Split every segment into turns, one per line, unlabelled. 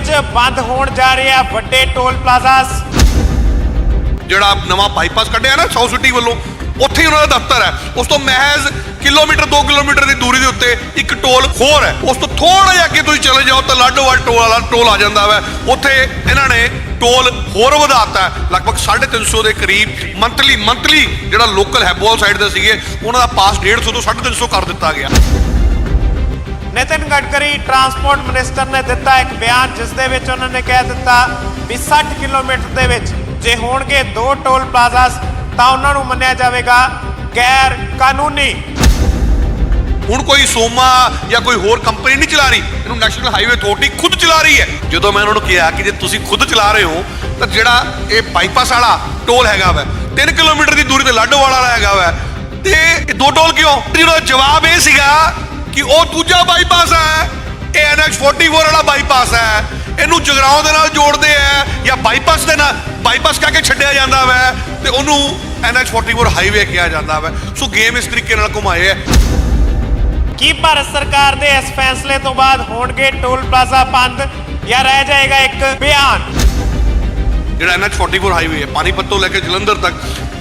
ਵਿੱਚ ਬੰਦ ਹੋਣ ਜਾ ਰਹੇ ਆ ਵੱਡੇ ਟੋਲ ਪਲਾਜ਼ਾਸ।
ਜਿਹੜਾ ਨਵਾਂ ਬਾਈਪਾਸ ਕੱਢਿਆ ਨਾ ਸਾਊਥ ਸਿਟੀ ਵੱਲੋਂ ਉੱਥੇ ਹੀ ਉਹਨਾਂ ਦਾ ਦਫ਼ਤਰ ਹੈ। ਉਸ ਤੋਂ ਮਹਿਜ਼ ਕਿਲੋਮੀਟਰ 2 ਕਿਲੋਮੀਟਰ ਦੀ ਦੂਰੀ ਦੇ ਉੱਤੇ ਇੱਕ ਟੋਲ ਹੋਰ ਹੈ। ਉਸ ਤੋਂ ਥੋੜਾ ਜਿਹਾ ਅੱਗੇ ਤੁਸੀਂ ਚਲੇ ਜਾਓ ਤਾਂ ਲਾਡੋਵਾਲ ਟੋਲ ਵਾਲਾ ਟੋਲ ਆ ਜਾਂਦਾ ਵਾ। ਉੱਥੇ ਇਹਨਾਂ ਨੇ ਟੋਲ ਹੋਰ ਵਧਾਤਾ ਹੈ, ਲਗਭਗ 350 ਦੇ ਕਰੀਬ ਮੰਥਲੀ ਮੰਥਲੀ ਜਿਹੜਾ ਲੋਕਲ ਹੈਬੋਲ ਸਾਈਡ ਦੇ ਸੀਗੇ ਉਹਨਾਂ ਦਾ ਪਾਸ 150 ਤੋਂ 350 ਕਰ ਦਿੱਤਾ ਗਿਆ।
ਨਿਤਿਨ ਗਡਕਰੀ ਟਰਾਂਸਪੋਰਟ ਮਿਨਿਸਟਰ ਨੇ ਦਿੱਤਾ ਇੱਕ ਬਿਆਨ, ਜਿਸ ਦੇ ਵਿੱਚ ਉਹਨਾਂ ਨੇ ਕਹਿ ਦਿੱਤਾ ਵੀ 60 ਕਿਲੋਮੀਟਰ ਦੇ ਵਿੱਚ ਜੇ ਹੋਣਗੇ ਦੋ ਟੋਲ ਪਲਾਜ਼ਾਸ, ਤਾਂ ਉਹਨਾਂ ਨੂੰ ਮੰਨਿਆ ਜਾਵੇਗਾ ਗੈਰ ਕਾਨੂੰਨੀ।
ਹੁਣ ਕੋਈ ਸੋਮਾ ਜਾਂ ਕੋਈ ਹੋਰ ਕੰਪਨੀ ਨਹੀਂ ਚਲਾ ਰਹੀ। ਇਹਨੂੰ ਨੈਸ਼ਨਲ ਹਾਈਵੇ ਅਥਾਰਟੀ ਖੁਦ ਚਲਾ ਰਹੀ ਹੈ। ਜਦੋਂ ਮੈਂ ਉਹਨਾਂ ਨੂੰ ਕਿਹਾ ਕਿ ਜੇ ਤੁਸੀਂ ਖੁਦ ਚਲਾ ਰਹੇ ਹੋ, ਤਾਂ ਜਿਹੜਾ ਇਹ ਬਾਈਪਾਸ ਵਾਲਾ ਟੋਲ ਹੈਗਾ ਵਾ 3 ਕਿਲੋਮੀਟਰ ਦੀ ਦੂਰੀ ਤੇ ਲਾਡੋ ਵਾਲਾ ਹੈਗਾ ਵਾ, ਤੇ ਇਹ ਦੋ ਟੋਲ ਕਿਉਂ? ਜਿਹੜਾ ਜਵਾਬ ਇਹ ਸੀਗਾ ਕਿ ਉਹ ਦੂਜਾ ਬਾਈਪਾਸ ਹੈ। ਇਹ ਐਨਐਚ 44 ਵਾਲਾ ਬਾਈਪਾਸ ਹੈ। ਇਹਨੂੰ ਜਗਰਾਉਂ ਦੇ ਨਾਲ ਜੋੜਦੇ ਆ ਜਾਂ ਬਾਈਪਾਸ ਦੇ ਨਾਲ ਬਾਈਪਾਸ ਕਹਿ ਕੇ ਛੱਡਿਆ ਜਾਂਦਾ ਵਾ ਤੇ ਉਹਨੂੰ ਐਨਐਚ 44 ਹਾਈਵੇ ਕਿਹਾ ਜਾਂਦਾ ਵਾ। ਸੋ ਗੇਮ ਇਸ ਤਰੀਕੇ ਨਾਲ ਘੁਮਾਏ ਹੈ
ਕੀ ਭਾਰਤ ਸਰਕਾਰ ਦੇ ਇਸ ਫੈਸਲੇ ਤੋਂ ਬਾਅਦ ਹੋਣਗੇ ਟੋਲ ਪਲਾਜ਼ਾ ਬੰਦ ਜਾਂ ਰਹਿ ਜਾਏਗਾ ਇੱਕ ਬਿਆਨ?
ਜਿਹੜਾ ਐਨਐਚ 44 ਹਾਈਵੇ ਹੈ ਪਾਣੀਪਤ ਤੋਂ ਲੈ ਕੇ ਜਲੰਧਰ ਤੱਕ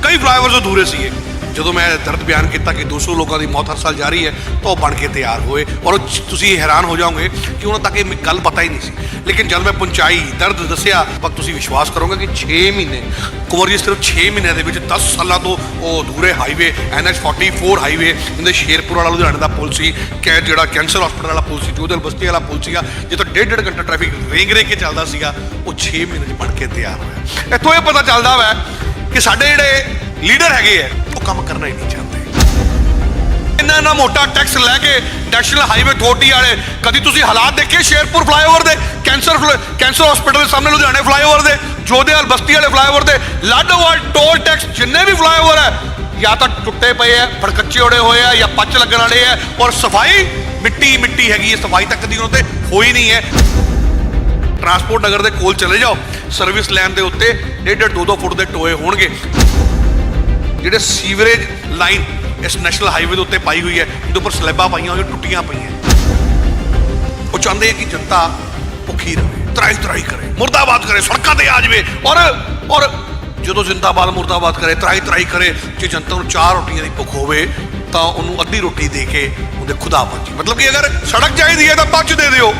ਕਈ ਫਲਾਈਓਵਰਸ ਅਧੂਰੇ ਸੀਗੇ। ਜਦੋਂ ਮੈਂ ਦਰਦ ਬਿਆਨ ਕੀਤਾ ਕਿ 200 ਲੋਕਾਂ ਦੀ ਮੌਤ ਹਰ ਸਾਲ ਜਾਰੀ ਹੈ, ਤਾਂ ਉਹ ਬਣ ਕੇ ਤਿਆਰ ਹੋਏ। ਔਰ ਤੁਸੀਂ ਹੈਰਾਨ ਹੋ ਜਾਓਗੇ ਕਿ ਉਹਨਾਂ ਤੱਕ ਇਹ ਗੱਲ ਪਤਾ ਹੀ ਨਹੀਂ ਸੀ। ਲੇਕਿਨ ਜਦ ਮੈਂ ਪਹੁੰਚਾਈ, ਦਰਦ ਦੱਸਿਆ ਪਰ ਤੁਸੀਂ ਵਿਸ਼ਵਾਸ ਕਰੋਗੇ ਕਿ 6 ਮਹੀਨੇ ਕੁਮਰ ਜੀ ਸਿਰਫ 6 ਮਹੀਨਿਆਂ ਦੇ ਵਿੱਚ 10 ਸਾਲਾਂ ਤੋਂ ਉਹ ਅਧੂਰੇ ਹਾਈਵੇ ਐਨਐਚ 44 ਹਾਈਵੇ ਇਹਦੇ ਸ਼ੇਰਪੁਰ ਵਾਲਾ, ਲੁਧਿਆਣੇ ਦਾ ਪੁਲ ਸੀ ਕੈ ਜਿਹੜਾ ਕੈਂਸਰ ਹਸਪਤਾਲ ਵਾਲਾ ਪੁਲ ਸੀ ਜੋਧਲ ਬਸਤੀ ਵਾਲਾ ਪੁਲ ਸੀਗਾ, ਜਿੱਥੋਂ ਡੇਢ ਡੇਢ ਘੰਟਾ ਟ੍ਰੈਫਿਕ ਰੇਂਗ ਰੇਂਗ ਕੇ ਚੱਲਦਾ ਸੀਗਾ, ਉਹ 6 ਮਹੀਨੇ 'ਚ ਬਣ ਕੇ ਤਿਆਰ ਹੋਇਆ। ਇੱਥੋਂ ਇਹ ਪਤਾ ਚੱਲਦਾ ਵਾ ਕਿ ਸਾਡੇ ਜਿਹੜੇ ਲੀਡਰ ਹੈਗੇ ਆ, ਉਹ ਕੰਮ ਕਰਨਾ ਹੀ ਨਹੀਂ ਚਾਹੁੰਦੇ। ਇੰਨਾ ਇੰਨਾ ਮੋਟਾ ਟੈਕਸ ਲੈ ਕੇ ਨੈਸ਼ਨਲ ਹਾਈਵੇ ਅਥਾਰਟੀ ਵਾਲੇ, ਕਦੀ ਤੁਸੀਂ ਹਾਲਾਤ ਦੇਖੇ ਸ਼ੇਰਪੁਰ ਫਲਾਈਓਵਰ ਦੇ, ਕੈਂਸਰ ਫਲ- ਕੈਂਸਰ ਹਸਪੀਟਲ ਦੇ ਸਾਹਮਣੇ ਲੁਧਿਆਣੇ ਫਲਾਈਓਵਰ ਦੇ ਜੋਧੇਵਾਲ ਬਸਤੀ ਵਾਲੇ ਫਲਾਈਓਵਰ ਦੇ ਲਾਡੋਵਾਲ ਟੋਲ ਟੈਕਸ ਜਿੰਨੇ ਵੀ ਫਲਾਈਓਵਰ ਹੈ ਜਾਂ ਤਾਂ ਟੁੱਟੇ ਪਏ ਆ, ਫੜਕੱਚੇ ਉੜੇ ਹੋਏ ਆ, ਜਾਂ ਪੱਚ ਲੱਗਣ ਵਾਲੇ ਆ, ਔਰ ਸਫ਼ਾਈ ਮਿੱਟੀ ਮਿੱਟੀ ਹੈਗੀ ਹੈ ਸਫ਼ਾਈ ਤੱਕ ਦੀ ਉਹਨਾਂ ਤੇ ਹੋਈ ਨਹੀਂ ਹੈ। ਟਰਾਂਸਪੋਰਟ ਨਗਰ ਦੇ ਕੋਲ ਚਲੇ ਜਾਓ ਸਰਵਿਸ ਲੈਣ ਦੇ ਉੱਤੇ ਡੇਢ ਡੇਢ 2-2 ਫੁੱਟ ਦੇ ਟੋਏ ਹੋਣਗੇ। ਜਿਹੜੇ ਸੀਵਰੇਜ ਲਾਈਨ ਇਸ ਨੈਸ਼ਨਲ ਹਾਈਵੇ ਦੇ ਉੱਤੇ ਪਾਈ ਹੋਈ ਹੈ, ਇਹਦੇ ਉੱਪਰ ਸਲੈਬਾਂ ਪਾਈਆਂ ਹੋਈਆਂ ਟੁੱਟੀਆਂ ਪਈਆਂ। ਉਹ ਚਾਹੁੰਦੇ ਆ ਕਿ ਜਨਤਾ ਭੁੱਖੀ ਰਹੇ ਤਰਾਈ ਤਰਾਈ ਕਰੇ, ਮੁਰਦਾਬਾਦ ਕਰੇ, ਸੜਕਾਂ ਤੇ ਆ ਜਾਵੇ ਔਰ ਔਰ ਜਦੋਂ ਜਿੰਦਾਬਾਦ ਮੁਰਦਾਬਾਦ ਕਰੇ ਤਰਾਈ ਤਰਾਈ ਕਰੇ, ਜੇ ਜਨਤਾ ਨੂੰ ਚਾਰ ਰੋਟੀਆਂ ਦੀ ਭੁੱਖ ਹੋਵੇ, ਤਾਂ ਉਹਨੂੰ ਅੱਧੀ ਰੋਟੀ ਦੇ ਕੇ ਉਹਦੇ ਖੁਦਾ ਮੰਜੀ ਮਤਲਬ ਕਿ ਅਗਰ ਸੜਕ ਚਾਹੀਦੀ ਹੈ ਤਾਂ ਪੱਚ ਦੇ ਦਿਓ।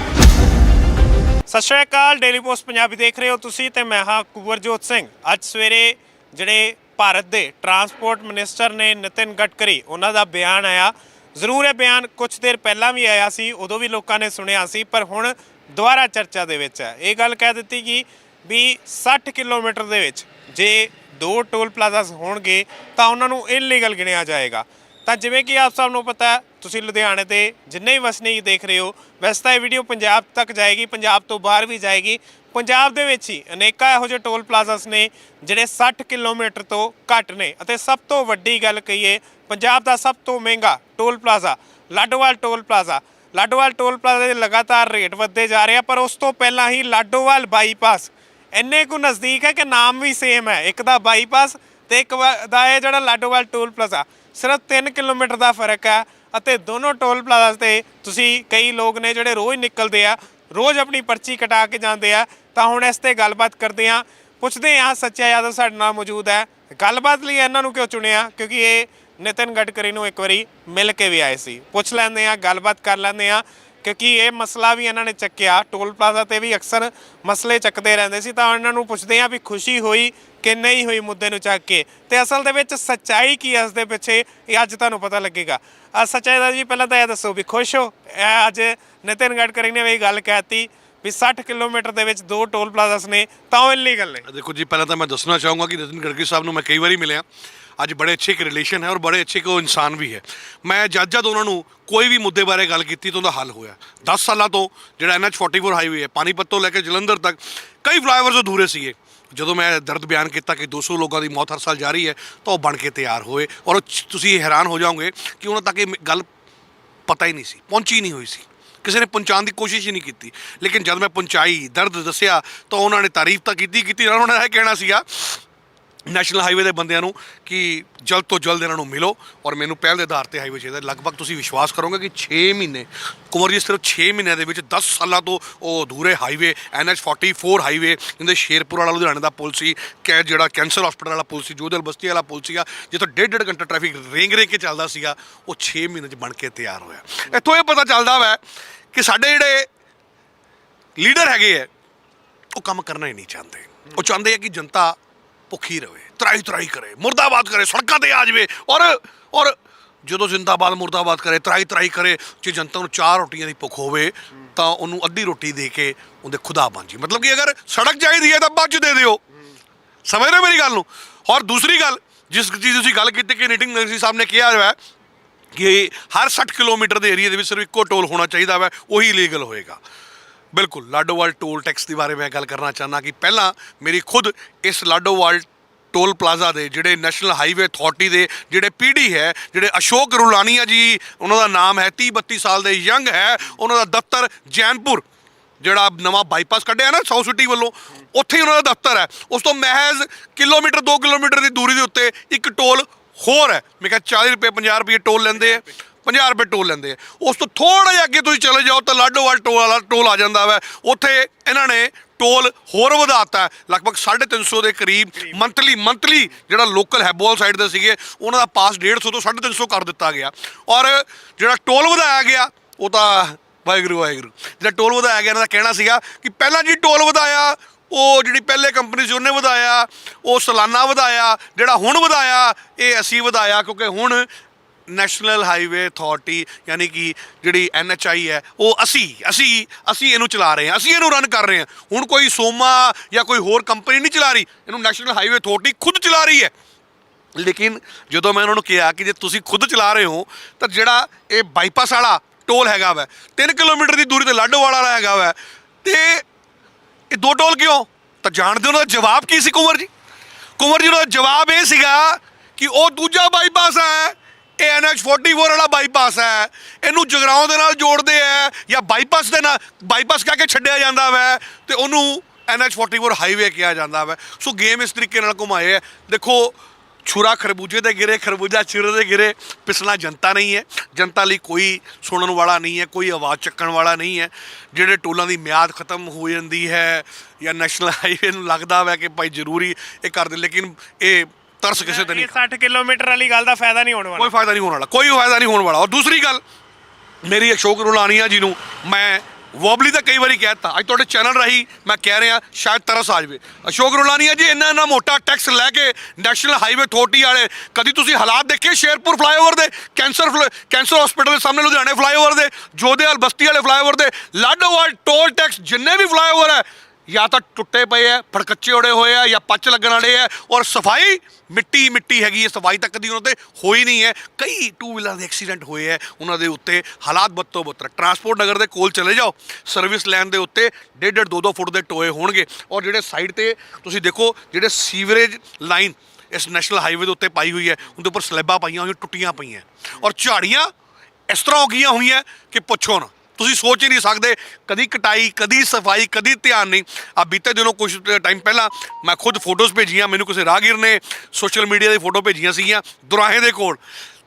ਸਤਿ ਸ਼੍ਰੀ ਅਕਾਲ ਡੇਲੀ ਪੋਸਟ ਪੰਜਾਬੀ ਦੇਖ ਰਹੇ ਹੋ ਤੁਸੀਂ ਤੇ ਮੈਂ ਹਾਂ ਕੁਵਰਜੋਤ ਸਿੰਘ। ਅੱਜ ਸਵੇਰੇ ਜਿਹੜੇ ਭਾਰਤ ਦੇ ਟਰਾਂਸਪੋਰਟ ਮਿਨਿਸਟਰ ਨੇ ਨਿਤਿਨ ਗਡਕਰੀ ਉਹਨਾਂ ਦਾ ਬਿਆਨ ਆਇਆ। ਜ਼ਰੂਰ ਇਹ ਬਿਆਨ ਕੁਝ ਦੇਰ ਪਹਿਲਾਂ ਵੀ ਆਇਆ ਸੀ, ਉਦੋਂ ਵੀ ਲੋਕਾਂ ਨੇ ਸੁਣਿਆ ਸੀ, ਪਰ ਹੁਣ ਦੁਬਾਰਾ ਚਰਚਾ ਦੇ ਵਿੱਚ ਹੈ। ਇਹ ਗੱਲ ਕਹਿ ਦਿੱਤੀ ਕਿ ਵੀ 60 ਕਿਲੋਮੀਟਰ ਦੇ ਵਿੱਚ ਜੇ ਦੋ ਟੋਲ ਪਲਾਜ਼ਾਸ ਹੋਣਗੇ, ਤਾਂ ਉਹਨਾਂ ਨੂੰ ਇਲੀਗਲ ਗਿਣਿਆ ਜਾਏਗਾ। ਤਾਂ ਜਿਵੇਂ ਕਿ ਆਪ ਸਭ ਨੂੰ ਪਤਾ ਤੁਸੀਂ ਲੁਧਿਆਣੇ ਦੇ ਜਿੰਨੇ ਵੀ ਵਸਨੀਕ ਦੇਖ ਰਹੇ ਹੋ, ਵੈਸੇ ਤਾਂ ਇਹ ਵੀਡੀਓ ਪੰਜਾਬ ਤੱਕ ਜਾਏਗੀ, ਪੰਜਾਬ ਤੋਂ ਬਾਹਰ ਵੀ ਜਾਏਗੀ ਪੰਜਾਬ ਦੇ ਵਿੱਚ ਹੀ ਅਨੇਕਾਂ ਇਹੋ ਜਿਹੇ ਟੋਲ ਪਲਾਜ਼ਾਸ ਨੇ ਜਿਹੜੇ 60 ਕਿਲੋਮੀਟਰ ਤੋਂ ਘੱਟ ਨੇ। ਅਤੇ ਸਭ ਤੋਂ ਵੱਡੀ ਗੱਲ ਕਹੀਏ, ਪੰਜਾਬ ਦਾ ਸਭ ਤੋਂ ਮਹਿੰਗਾ toll plaza, Ladowal toll plaza. Ladowal toll plaza ਦੇ ਲਗਾਤਾਰ ਰੇਟ ਵੱਧਦੇ ਜਾ ਰਹੇ ਆ, ਪਰ ਉਸ ਤੋਂ ਪਹਿਲਾਂ ਹੀ ਲਾਡੋਵਾਲ ਬਾਈਪਾਸ। ਇੰਨੇ ਕੁ ਨਜ਼ਦੀਕ ਹੈ ਕਿ ਨਾਮ ਵੀ ਸੇਮ ਹੈ, ਇੱਕ ਦਾ ਬਾਈਪਾਸ ਤੇ ਇੱਕ ਵਾ- ਦਾ ਇਹ ਜਿਹੜਾ ਲਾਡੋਵਾਲ ਟੋਲ ਪਲਾਜ਼ਾ, ਸਿਰਫ 3 ਕਿਲੋਮੀਟਰ ਦਾ ਫ਼ਰਕ ਹੈ। ਅਤੇ ਦੋਨੋਂ ਟੋਲ ਪਲਾਜ਼ਾ ਤੇ ਤੁਸੀਂ ਕਈ ਲੋਕ ਨੇ ਜਿਹੜੇ ਰੋਜ਼ ਨਿਕਲਦੇ ਆ ਰੋਜ਼ ਆਪਣੀ ਪਰਚੀ ਕਟਾ ਕੇ ਜਾਂਦੇ ਆ, ਤਾਂ ਹੁਣ ਇਸ ਤੇ ਗੱਲਬਾਤ ਕਰਦੇ ਆ ਪੁੱਛਦੇ ਆ ਸੱਚਾ ਯਾਦਵ ਸਾਡੇ ਨਾਲ ਮੌਜੂਦ ਹੈ। ਗੱਲਬਾਤ ਲਈ ਇਹਨਾਂ ਨੂੰ ਕਿਉਂ ਚੁਣਿਆ? ਕਿਉਂਕਿ ਇਹ ਨਿਤਿਨ ਗਡਕਰੀ ਨੂੰ ਇੱਕ ਵਾਰੀ ਮਿਲ ਕੇ ਵੀ ਆਏ ਸੀ। ਪੁੱਛ ਲੈਂਦੇ ਆ ਗੱਲਬਾਤ ਕਰ ਲੈਂਦੇ ਆ ਕਿਉਂਕਿ ਇਹ ਮਸਲਾ ਵੀ ਇਹਨਾਂ ਨੇ ਚੱਕਿਆ। ਟੋਲ ਪਲਾਜ਼ਾ ਤੇ ਵੀ ਅਕਸਰ ਮਸਲੇ ਚੱਕਦੇ ਰਹਿੰਦੇ ਸੀ, ਤਾਂ ਇਹਨਾਂ ਨੂੰ ਪੁੱਛਦੇ ਆ ਵੀ ਖੁਸ਼ੀ ਹੋਈ ਕਿ ਨਹੀਂ ਹੋਈ ਮੁੱਦੇ ਨੂੰ ਚੱਕ ਕੇ। ਤੇ ਅਸਲ ਦੇ ਵਿੱਚ ਸੱਚਾਈ ਕੀ ਹੈ ਇਸ ਦੇ ਪਿੱਛੇ ਇਹ ਅੱਜ ਤੁਹਾਨੂੰ ਪਤਾ ਲੱਗੇਗਾ। ਆ ਸੱਚਾਈ ਦਾ ਜੀ, ਪਹਿਲਾਂ ਤਾਂ ਇਹ ਦੱਸੋ ਵੀ ਖੁਸ਼ ਹੋ? ਇਹ ਅੱਜ ਨਿਤਿਨ ਗਡਕਰੀ ਨੇ ਵੀ ਇਹ ਗੱਲ ਕਹਿਤੀ ਵੀ 60 ਕਿਲੋਮੀਟਰ ਦੇ ਵਿੱਚ ਦੋ ਟੋਲ ਪਲਾਜ਼ਾਸ ਨੇ, ਤਾਂ ਉਹ ਇਲੀਗਲ ਨੇ
ਦੇਖੋ ਜੀ, ਪਹਿਲਾਂ ਤਾਂ ਮੈਂ ਦੱਸਣਾ ਚਾਹੂੰਗਾ ਕਿ ਨਿਤਿਨ ਗਡਕਰੀ ਸਾਹਿਬ ਨੂੰ ਮੈਂ ਕਈ ਵਾਰੀ ਮਿਲਿਆ। ਅੱਜ ਬੜੇ ਅੱਛੇ ਇੱਕ ਰਿਲੇਸ਼ਨ ਹੈ ਔਰ ਬੜੇ ਅੱਛੇ ਕੋ ਇਨਸਾਨ ਵੀ ਹੈ। ਮੈਂ ਜਦ ਜਦ ਉਹਨਾਂ ਨੂੰ ਕੋਈ ਵੀ ਮੁੱਦੇ ਬਾਰੇ ਗੱਲ ਕੀਤੀ ਤਾਂ ਉਹਦਾ ਹੱਲ ਹੋਇਆ। 10 ਸਾਲਾਂ ਤੋਂ ਜਿਹੜਾ ਐਨਐਚ 44 ਹਾਈਵੇ ਹੈ, ਪਾਣੀਪਤ ਤੋਂ ਲੈ ਕੇ ਜਲੰਧਰ ਤੱਕ, ਕਈ ਫਲਾਈਓਵਰਸ ਅਧੂਰੇ ਸੀਗੇ। ਜਦੋਂ ਮੈਂ ਦਰਦ ਬਿਆਨ ਕੀਤਾ ਕਿ 200 ਲੋਕਾਂ ਦੀ ਮੌਤ ਹਰ ਸਾਲ ਜਾਰੀ ਹੈ, ਤਾਂ ਉਹ ਬਣ ਕੇ ਤਿਆਰ ਹੋਏ। ਔਰ ਉਹ 'ਚ, ਤੁਸੀਂ ਹੈਰਾਨ ਹੋ ਜਾਓਗੇ ਕਿ ਉਹਨਾਂ ਤੱਕ ਇਹ ਮ- ਗੱਲ ਪਤਾ ਹੀ ਨਹੀਂ ਸੀ, ਪਹੁੰਚੀ ਨਹੀਂ ਹੋਈ ਸੀ। ਕਿਸੇ ਨੇ ਪਹੁੰਚਾਉਣ ਦੀ ਕੋਸ਼ਿਸ਼ ਹੀ ਨਹੀਂ ਕੀਤੀ। ਲੇਕਿਨ ਜਦ ਮੈਂ ਪਹੁੰਚਾਈ, ਦਰਦ ਦੱਸਿਆ, ਤਾਂ ਉਹਨਾਂ ਨੇ ਤਾਰੀਫ ਤਾਂ ਕੀਤੀ ਕੀਤੀ, ਉਹਨਾਂ ਨੇ ਇਹ ਕਹਿਣਾ ਸੀਗਾ ਨੈਸ਼ਨਲ ਹਾਈਵੇ ਦੇ ਬੰਦਿਆਂ ਨੂੰ ਕਿ ਜਲਦ ਤੋਂ ਜਲਦ ਇਹਨਾਂ ਨੂੰ ਮਿਲੋ ਔਰ ਮੈਨੂੰ ਪਹਿਲ ਦੇ ਆਧਾਰ ਤੇ ਹਾਈਵੇ ਚਾਹੀਦਾ। ਲਗਭਗ ਤੁਸੀਂ ਵਿਸ਼ਵਾਸ ਕਰੋਗੇ ਕਿ 6 ਮਹੀਨੇ ਕੁਮਰ ਜੀ, ਸਿਰਫ 6 ਮਹੀਨਿਆਂ ਦੇ ਵਿੱਚ 10 ਸਾਲਾਂ ਤੋਂ ਉਹ ਅਧੂਰੇ ਹਾਈਵੇ NH44 ਹਾਈਵੇ, ਇਹਦੇ ਸ਼ੇਰਪੁਰ ਵਾਲਾ, ਲੁਧਿਆਣੇ ਦਾ ਪੁਲ ਸੀ, ਕੈ ਜਿਹੜਾ ਕੈਂਸਰ ਹਸਪੀਟਲ ਵਾਲਾ ਪੁਲ ਸੀ ਜੋਧਲ ਬਸਤੀ ਵਾਲਾ ਪੁਲ ਸੀਗਾ, ਜਿੱਥੋਂ ਡੇਢ ਡੇਢ ਘੰਟਾ ਟ੍ਰੈਫਿਕ ਰੇਂਗ ਰੇਂਗ ਕੇ ਚੱਲਦਾ ਸੀਗਾ, ਉਹ 6 ਮਹੀਨੇ 'ਚ ਬਣ ਕੇ ਤਿਆਰ ਹੋਇਆ। ਇੱਥੋਂ ਇਹ ਪਤਾ ਚੱਲਦਾ ਵਾ ਕਿ ਸਾਡੇ ਜਿਹੜੇ ਲੀਡਰ ਹੈਗੇ ਆ ਉਹ ਕੰਮ ਕਰਨਾ ਹੀ ਨਹੀਂ ਚਾਹੁੰਦੇ। ਉਹ ਚਾਹੁੰਦੇ ਆ ਕਿ ਜਨਤਾ ਭੁੱਖੀ ਰਵੇ, ਤਰਾਈ ਤਰਾਈ ਕਰੇ, ਮੁਰਦਾਬਾਦ ਕਰੇ, ਸੜਕਾਂ ਤੇ ਆ ਜਾਵੇ। ਔਰ ਔਰ ਜਦੋਂ ਜ਼ਿੰਦਾਬਾਦ ਮੁਰਦਾਬਾਦ ਕਰੇ, ਤਰਾਈ ਤਰਾਈ ਕਰੇ, ਜੇ ਜਨਤਾ ਨੂੰ ਚਾਰ ਰੋਟੀਆਂ ਦੀ ਭੁੱਖ ਹੋਵੇ, ਤਾਂ ਉਹਨੂੰ ਅੱਧੀ ਰੋਟੀ ਦੇ ਕੇ ਉਹਦੇ ਖੁਦਾ ਬਣ ਜੀ ਮਤਲਬ ਕਿ ਅਗਰ ਸੜਕ ਚਾਹੀਦੀ ਹੈ ਤਾਂ ਬੱਜ ਦੇ ਦਿਓ। ਸਮਝ ਰਹੇ ਹੋ ਮੇਰੀ ਗੱਲ ਨੂੰ? ਔਰ ਦੂਸਰੀ ਗੱਲ, ਜਿਸ ਚੀਜ਼ ਦੀ ਤੁਸੀਂ ਗੱਲ ਕੀਤੀ ਕਿ ਨੀਟਿੰਗ ਨਰਸੀ ਸਾਹਿਬ ਨੇ ਕਿਹਾ ਹੋਇਆ ਕਿ ਹਰ 60 ਕਿਲੋਮੀਟਰ ਦੇ ਏਰੀਆ ਦੇ ਵਿੱਚ ਸਿਰਫ ਇੱਕੋ ਟੋਲ ਹੋਣਾ ਚਾਹੀਦਾ ਵਾ, ਉਹੀ ਲੀਗਲ ਹੋਏਗਾ। ਬਿਲਕੁਲ, ਲਾਡੋਵਾਲ ਟੋਲ ਟੈਕਸ ਦੇ ਬਾਰੇ ਮੈਂ ਗੱਲ ਕਰਨਾ ਚਾਹੁੰਦਾ ਕਿ ਪਹਿਲਾਂ ਮੇਰੀ ਖੁਦ ਇਸ ਲਾਡੋਵਾਲ ਟੋਲ ਪਲਾਜ਼ਾ ਦੇ ਜਿਹੜੇ ਨੈਸ਼ਨਲ ਹਾਈਵੇ ਅਥਾਰਟੀ ਦੇ ਜਿਹੜੇ ਪੀਡੀ ਹੈ, ਜਿਹੜੇ ਅਸ਼ੋਕ ਰੁਲਾਨੀਆ ਜੀ, ਉਹਨਾਂ ਦਾ ਨਾਮ ਹੈ 30 32 ਸਾਲ ਦੇ ਯੰਗ ਹੈ, ਉਹਨਾਂ ਦਾ ਦਫ਼ਤਰ ਜੈਨਪੁਰ, ਜਿਹੜਾ ਨਵਾਂ ਬਾਈਪਾਸ ਕੱਢਿਆ ਨਾ ਸਾਊਥ ਸਿਟੀ ਵੱਲੋਂ, ਉੱਥੇ ਹੀ ਉਹਨਾਂ ਦਾ ਦਫ਼ਤਰ ਹੈ। ਉਸ ਤੋਂ ਮਹਿਜ਼ ਕਿਲੋਮੀਟਰ 2 ਕਿਲੋਮੀਟਰ ਦੀ ਦੂਰੀ ਦੇ ਉੱਤੇ ਇੱਕ ਟੋਲ ਹੋਰ ਹੈ। ਮੈਂ ਕਿਹਾ 40 ਰੁਪਏ 50 ਰੁਪਏ ਟੋਲ ਲੈਂਦੇ ਆ। 50 ਰੁਪਏ ਟੋਲ ਲੈਂਦੇ ਆ। ਉਸ ਤੋਂ ਥੋੜਾ ਜਿਹਾ ਅੱਗੇ ਤੁਸੀਂ ਚਲੇ ਜਾਓ ਤਾਂ ਲਾਡੋਵਾਲ ਟੋਲ ਵਾਲਾ ਟੋਲ ਆ ਜਾਂਦਾ ਵਾ। ਉੱਥੇ ਇਹਨਾਂ ਨੇ ਟੋਲ ਹੋਰ ਵਧਾਤਾ। ਹੈ। ਲਗਭਗ 350 ਦੇ ਕਰੀਬ ਮੰਥਲੀ ਮੰਥਲੀ ਜਿਹੜਾ ਲੋਕਲ ਹੈਬੋਲ ਸਾਈਡ ਦੇ ਸੀਗੇ, ਉਹਨਾਂ ਦਾ ਪਾਸ 150 ਤੋਂ 350 ਕਰ ਦਿੱਤਾ ਗਿਆ। ਔਰ ਜਿਹੜਾ ਟੋਲ ਵਧਾਇਆ ਗਿਆ, ਉਹ ਤਾਂ ਵਾਹਿਗੁਰੂ ਵਾਹਿਗੁਰੂ। ਜਿਹੜਾ ਟੋਲ ਵਧਾਇਆ ਗਿਆ, ਇਹਨਾਂ ਦਾ ਕਹਿਣਾ ਸੀਗਾ ਕਿ ਪਹਿਲਾਂ ਜੀ ਟੋਲ ਵਧਾਇਆ, ਉਹ ਜਿਹੜੀ ਪਹਿਲੇ ਕੰਪਨੀ ਸੀ, ਉਹਨੇ ਵਧਾਇਆ, ਉਹ ਸਾਲਾਨਾ ਵਧਾਇਆ, ਜਿਹੜਾ ਹੁਣ ਵਧਾਇਆ, ਇਹ ਅਸੀਂ ਵਧਾਇਆ, ਕਿਉਂਕਿ ਹੁਣ ਨੈਸ਼ਨਲ ਹਾਈਵੇ ਅਥਾਰਟੀ, ਯਾਨੀ ਕਿ ਜਿਹੜੀ ਐਨਐਚਆਈ ਹੈ, ਉਹ ਅਸੀਂ ਅਸੀਂ ਅਸੀਂ ਇਹਨੂੰ ਚਲਾ ਰਹੇ ਹਾਂ, ਅਸੀਂ ਇਹਨੂੰ ਰਨ ਕਰ ਰਹੇ ਹਾਂ। ਹੁਣ ਕੋਈ ਸੋਮਾ ਜਾਂ ਕੋਈ ਹੋਰ ਕੰਪਨੀ ਨਹੀਂ ਚਲਾ ਰਹੀ, ਇਹਨੂੰ ਨੈਸ਼ਨਲ ਹਾਈਵੇ ਅਥਾਰਟੀ ਖੁਦ ਚਲਾ ਰਹੀ ਹੈ। ਲੇਕਿਨ ਜਦੋਂ ਮੈਂ ਉਹਨਾਂ ਨੂੰ ਕਿਹਾ ਕਿ ਜੇ ਤੁਸੀਂ ਖੁਦ ਚਲਾ ਰਹੇ ਹੋ, ਤਾਂ ਜਿਹੜਾ ਇਹ ਬਾਈਪਾਸ ਵਾਲਾ ਟੋਲ ਹੈਗਾ ਵਾ 3 ਕਿਲੋਮੀਟਰ ਦੀ ਦੂਰੀ ਤੇ ਲਾਡੋਵਾਲ ਵਾਲਾ ਹੈਗਾ ਵਾ, ਤੇ ਇਹ ਦੋ ਟੋਲ ਕਿਉਂ? ਤਾਂ ਜਾਣਦੇ ਉਹਨਾਂ ਦਾ ਜਵਾਬ ਕੀ ਸੀ ਕੁੰਵਰ ਜੀ? ਕੁੰਵਰ ਜੀ ਦਾ ਜਵਾਬ ਇਹ ਸੀਗਾ ਕਿ ਉਹ ਦੂਜਾ ਬਾਈਪਾਸ ਹੈ। ਇਹ NH44 ਵਾਲਾ ਬਾਈਪਾਸ ਹੈ। ਇਹਨੂੰ ਜਗਰਾਉਂ ਦੇ ਨਾਲ ਜੋੜਦੇ ਆ ਜਾਂ ਬਾਈਪਾਸ ਦੇ ਨਾਲ ਬਾਈਪਾਸ ਕਹਿ ਕੇ ਛੱਡਿਆ ਜਾਂਦਾ ਵੈ ਤੇ ਉਹਨੂੰ NH44 ਹਾਈਵੇ ਕਿਹਾ ਜਾਂਦਾ ਵੈ। ਸੋ ਗੇਮ ਇਸ ਤਰੀਕੇ ਨਾਲ ਘੁਮਾਏ ਹੈ ਦੇਖੋ, ਛੁਰਾ ਖਰਬੂਜੇ ਦੇ ਗਿਰੇ, ਖਰਬੂਜਾ ਛੁਰੇ ਦੇ ਗਿਰੇ, ਪਿਸਣਾ ਜਨਤਾ ਨਹੀਂ ਹੈ ਜਨਤਾ ਲਈ ਕੋਈ ਸੁਣਨ ਵਾਲਾ ਨਹੀਂ ਹੈ ਕੋਈ ਆਵਾਜ਼ ਚੱਕਣ ਵਾਲਾ ਨਹੀਂ ਹੈ ਜਿਹੜੇ ਟੋਲਾਂ ਦੀ ਮਿਆਦ ਖਤਮ ਹੋ ਜਾਂਦੀ ਹੈ ਜਾਂ ਨੈਸ਼ਨਲ ਹਾਈਵੇ ਨੂੰ ਲੱਗਦਾ ਵੈ ਕਿ ਭਾਈ ਜ਼ਰੂਰੀ ਇਹ ਕਰ ਦੇ, ਲੇਕਿਨ ਇਹ ਤਰਸ ਕਿਸੇ ਤੇ ਨਹੀਂ
ਇਹ 60 ਕਿਲੋਮੀਟਰ ਵਾਲੀ ਗੱਲ ਦਾ ਫਾਇਦਾ ਨਹੀਂ ਹੋਣ ਵਾਲਾ।
ਕੋਈ ਫਾਇਦਾ ਨਹੀਂ ਹੋਣ ਵਾਲਾ ਕੋਈ ਫਾਇਦਾ ਨਹੀਂ ਹੋਣ ਵਾਲਾ। ਔਰ ਦੂਸਰੀ ਗੱਲ ਮੇਰੀ ਅਸ਼ੋਕ ਰੁਲਾਨੀਆ ਜੀ ਨੂੰ ਮੈਂ ਵੋਬਲੀ ਤਾਂ ਕਈ ਵਾਰੀ ਕਹਿਤਾ ਅੱਜ ਤੁਹਾਡੇ ਚੈਨਲ ਰਾਹੀਂ ਮੈਂ ਕਹਿ ਰਿਹਾ ਸ਼ਾਇਦ ਤਰਸ ਆ ਜਾਵੇ। ਅਸ਼ੋਕ ਰੁਲਾਨੀਆ ਜੀ ਇੰਨਾ ਇੰਨਾ ਮੋਟਾ ਟੈਕਸ ਲੈ ਕੇ ਨੈਸ਼ਨਲ ਹਾਈਵੇ ਅਥਾਰਟੀ ਵਾਲੇ ਕਦੀ ਤੁਸੀਂ ਹਾਲਾਤ ਦੇਖੇ ਸ਼ੇਰਪੁਰ ਫਲਾਈਓਵਰ ਦੇ? ਕੈਂਸਰ ਫਲਾ- ਕੈਂਸਰ ਹਸਪੀਟਲ ਦੇ ਸਾਹਮਣੇ ਲੁਧਿਆਣੇ ਫਲਾਈਓਵਰ ਦੇ ਜੋਧੇਵਾਲ ਬਸਤੀ ਵਾਲੇ ਫਲਾਈਓਵਰ ਦੇ ਲਾਡੋਵਾਲ ਟੋਲ ਟੈਕਸ ਜਿੰਨੇ ਵੀ ਫਲਾਈਓਵਰ ਹੈ ਜਾਂ ਤਾਂ ਟੁੱਟੇ ਪਏ ਐ ਫੜਕੱਚੇ ਉੜੇ ਹੋਏ ਆ, ਜਾਂ ਪੱਚ ਲੱਗਣ ਵਾਲੇ ਐ ਔਰ ਸਫ਼ਾਈ ਮਿੱਟੀ ਮਿੱਟੀ ਹੈਗੀ ਹੈ ਸਫ਼ਾਈ ਤੱਕ ਦੀ ਉਹਨਾਂ ਤੇ ਹੋਈ ਨਹੀਂ ਹੈ। ਕਈ ਟੂ ਵੀਲਰ ਦੇ ਐਕਸੀਡੈਂਟ ਹੋਏ ਐ ਉਹਨਾਂ ਦੇ ਉੱਤੇ, ਹਾਲਾਤ ਬੱਤੋ ਬੱਤਰ। ਟਰਾਂਸਪੋਰਟ ਨਗਰ ਦੇ ਕੋਲ ਚਲੇ ਜਾਓ ਸਰਵਿਸ ਲੈਣ ਦੇ ਉੱਤੇ ਡੇਢ ਡੇਢ ਦੋ ਦੋ ਫੁੱਟ ਦੇ ਟੋਏ ਹੋਣਗੇ, ਔਰ ਜਿਹੜੇ ਸਾਈਡ ਤੇ ਤੁਸੀਂ ਦੇਖੋ, ਜਿਹੜੇ ਸੀਵਰੇਜ ਲਾਈਨ ਇਸ ਨੈਸ਼ਨਲ ਹਾਈਵੇ ਦੇ ਉੱਤੇ ਪਾਈ ਹੋਈ ਹੈ, ਉਹਦੇ ਉੱਪਰ ਸਲੈਬਾਂ ਪਾਈਆਂ ਹੋਈਆਂ, ਟੁੱਟੀਆਂ ਪਈਆਂ। ਔਰ ਝਾੜੀਆਂ ਇਸ ਤਰ੍ਹਾਂ ਹੋ ਗਈਆਂ ਹੋਈਆਂ ਕਿ ਪੁੱਛੋ ਨਾ। ਤੁਸੀਂ ਸੋਚ ਹੀ ਨਹੀਂ ਸਕਦੇ, ਕਦੀ ਕਟਾਈ, ਕਦੀ ਸਫ਼ਾਈ, ਕਦੀ ਧਿਆਨ ਨਹੀਂ। ਆ ਬੀਤੇ ਦਿਨੋਂ ਕੁਝ ਟਾਈਮ ਪਹਿਲਾਂ ਮੈਂ ਖੁਦ ਫੋਟੋਜ਼ ਭੇਜੀਆਂ, ਮੈਨੂੰ ਕਿਸੇ ਰਾਹਗੀਰ ਨੇ ਸੋਸ਼ਲ ਮੀਡੀਆ ਦੀ ਫੋਟੋ ਭੇਜੀਆਂ ਸੀਗੀਆਂ, ਦੁਰਾਹੇ ਦੇ ਕੋਲ।